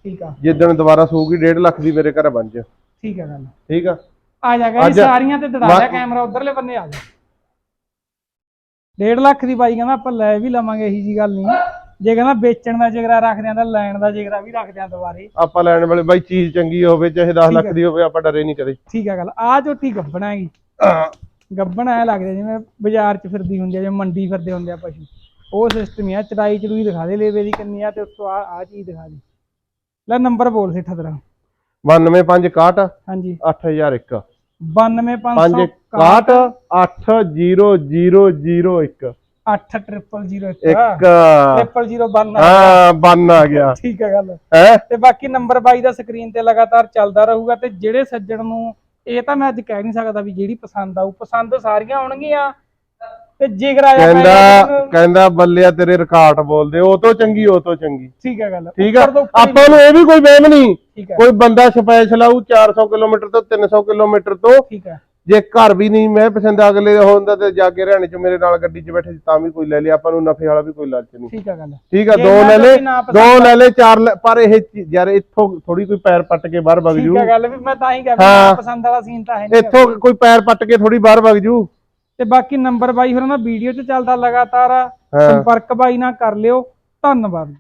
B: ਠੀਕ ਆ।
A: ਜਿੱਦਣ ਦੁਬਾਰਾ ਸੂਗੀ 1.5 ਲੱਖ ਦੀ ਮੇਰੇ ਘਰ ਬਣ ਜਾ।
B: ਠੀਕ ਆ ਗੱਲ।
A: ਠੀਕ ਆ?
B: ਆ ਜਾ ਗਈ
A: ਅੱਜ-
B: ਸਾਰੀਆਂ ਤੇ ਦੜਾ ਲਿਆ ਕੈਮਰਾ ਉਧਰਲੇ ਬੰਨੇ ਆ ਜਾ। 1.5 ਲੱਖ ਦੀ ਬਾਈ ਕਹਿੰਦਾ ਆਪਾਂ ਲੈ ਵੀ ਲਵਾਂਗੇ ਇਹੀ ਜੀ ਗੱਲ ਨਹੀਂ। ਜੇ ਕਹਿੰਦਾ ਵੇਚਣ ਦਾ ਜਿਗਰਾ ਰੱਖਦੇ ਆ ਤਾਂ ਲੈਣ ਦਾ ਜਿਗਰਾ ਵੀ ਰੱਖਦੇ ਆ ਦੁਬਾਰੇ।
A: ਆਪਾਂ ਲੈਣ ਵਾਲੇ ਬਾਈ ਚੀਜ਼ ਚੰਗੀ ਹੋਵੇ ਚਾਹੇ 10
B: ਠੀਕ
A: ਲੱਖ। ਦੀ ਹੋਵੇ ਆਪਾਂ ਡਰੇ ਨਹੀਂ ਕਦੇ।
B: ਠੀਕ ਆ ਗੱਲ। ਆ ਝੋਟੀ ਗੱਬਣਾ ਹੈਗੀ। ਗੱਬਣ ਐ ਲੱਗਦਾ ਜਿਵੇਂ ਬਾਜ਼ਾਰ 'ਚ ਫਿਰਦੀ ਹੁੰਦੀ ਆ ਜਿਵੇਂ ਮੰਡੀ ਫਿਰਦੇ ਹੁੰਦੇ ਆ ਪਸ਼ੂ। ਉਹ ਸਿਸਟਮ ਹੀ ਆ ਚੜਾਈ ਚੜੂਈ ਦਿਖਾ ਦੇ ਲੇਵੇ ਦੀ ਕਿੰਨੀ ਆ ਤੇ ਉੱਤੋਂ ਆ ਆ ਚੀਜ਼ ਦਿਖਾ ਦੇ। ਲੈ ਨੰਬਰ ਬੋਲ ਸਿੱਠਾ ਤੇਰਾ।
A: 92561
B: ਹਾਂਜੀ।
A: 8001
B: 92561
A: 8001
B: 8 ਟ੍ਰਿਪਲ 01
A: ਇੱਕ।
B: ਟ੍ਰਿਪਲ 01
A: ਹਾਂ ਬੰਨ ਆ ਗਿਆ।
B: ਠੀਕ ਹੈ ਗੱਲ।
A: ਹੈ?
B: ਤੇ ਬਾਕੀ ਨੰਬਰ ਬਾਈ ਦਾ ਸਕਰੀਨ ਤੇ ਲਗਾਤਾਰ ਚੱਲਦਾ ਰਹੂਗਾ ਤੇ ਜਿਹੜੇ ਸੱਜਣ ਨੂੰ ਇਹ ਤਾਂ ਮੈਂ ਅੱਜ ਕਹਿ ਨਹੀਂ ਸਕਦਾ ਵੀ ਜਿਹੜੀ ਪਸੰਦ ਆਊ ਪਸੰਦ ਸਾਰੀਆਂ ਆਉਣਗੀਆਂ। ਤੇ ਜਿਗਰ ਆ
A: ਕਹਿੰਦਾ ਕਹਿੰਦਾ ਬੱਲਿਆ ਤੇਰੇ ਰਿਕਾਰਡ ਬੋਲਦੇ ਉਹ ਤੋਂ ਚੰਗੀ ਉਹ ਤੋਂ ਚੰਗੀ।
B: ਠੀਕ ਹੈ ਗੱਲ।
A: ਠੀਕ ਆ?
B: ਉੱਪਰ ਤੋਂ ਉੱਪਰ ਹੀ-
A: ਆਪਾਂ ਨੂੰ ਇਹ ਵੀ ਕੋਈ ਵਹਿਮ ਨਹੀਂ।
B: ਠੀਕ ਹੈ।
A: ਕੋਈ ਬੰਦਾ ਸਪੈਸ਼ਲ ਆਊ 400 ਕਿਲੋਮੀਟਰ ਤੋਂ 300 ਕਿਲੋਮੀਟਰ ਤੋਂ।
B: ਠੀਕ ਹੈ।
A: ਜੇ ਘਰ ਵੀ ਨਹੀਂ ਮੈਂ ਪਸੰਦ ਅਗਲੇ ਦਾ ਹੁੰਦਾ ਤੇ ਜਾ ਕੇ ਹਰਿਆਣੇ ਚ ਮੇਰੇ ਨਾਲ ਗੱਡੀ 'ਚ ਬੈਠੇ ਤਾਂ ਵੀ ਕੋਈ ਲੈ ਲਿਆ ਆਪਾਂ ਨੂੰ ਨਫੇ ਵਾਲਾ ਵੀ ਕੋਈ ਲਾਲਚ ਨਹੀਂ।
B: ਠੀਕ ਹੈ ਗੱਲ।
A: ਠੀਕ ਆ ਦੋ ਲੈ ਲੈ ਦੋ ਲੈ ਲੈ ਚਾਰ ਪਰ ਇਹ ਯਾਰ ਇੱਥੋਂ ਥੋੜੀ ਕੋਈ ਪੈਰ ਪੱਟ ਕੇ ਬਾਹਰ ਵਗ ਜੂ।
B: ਠੀਕ ਹੈ ਗੱਲ ਵੀ ਮੈਂ ਤਾਂ ਹੀ ਕਿਹਾ ਵੀ
A: ਹਾਂ।
B: ਨਾ ਪਸੰਦ ਵਾਲਾ ਸੀਨ ਤਾਂ ਹੈ ਨਹੀਂ
A: ਇੱਥੋਂ ਕੋਈ ਪੈਰ ਪੱਟ ਕੇ ਥੋੜੀ ਬਾਹਰ ਵਗ ਜੂ।
B: ਤੇ ਬਾਕੀ ਨੰਬਰ ਬਾਈ ਹੋਰਾਂ ਦਾ ਵੀਡੀਓ 'ਚ ਚੱਲਦਾ ਲਗਾਤਾਰ। ਆ। ਸੰਪਰਕ ਬਾਈ ਨਾਲ ਕਰ ਲਿਓ। ਧੰਨਵਾਦ।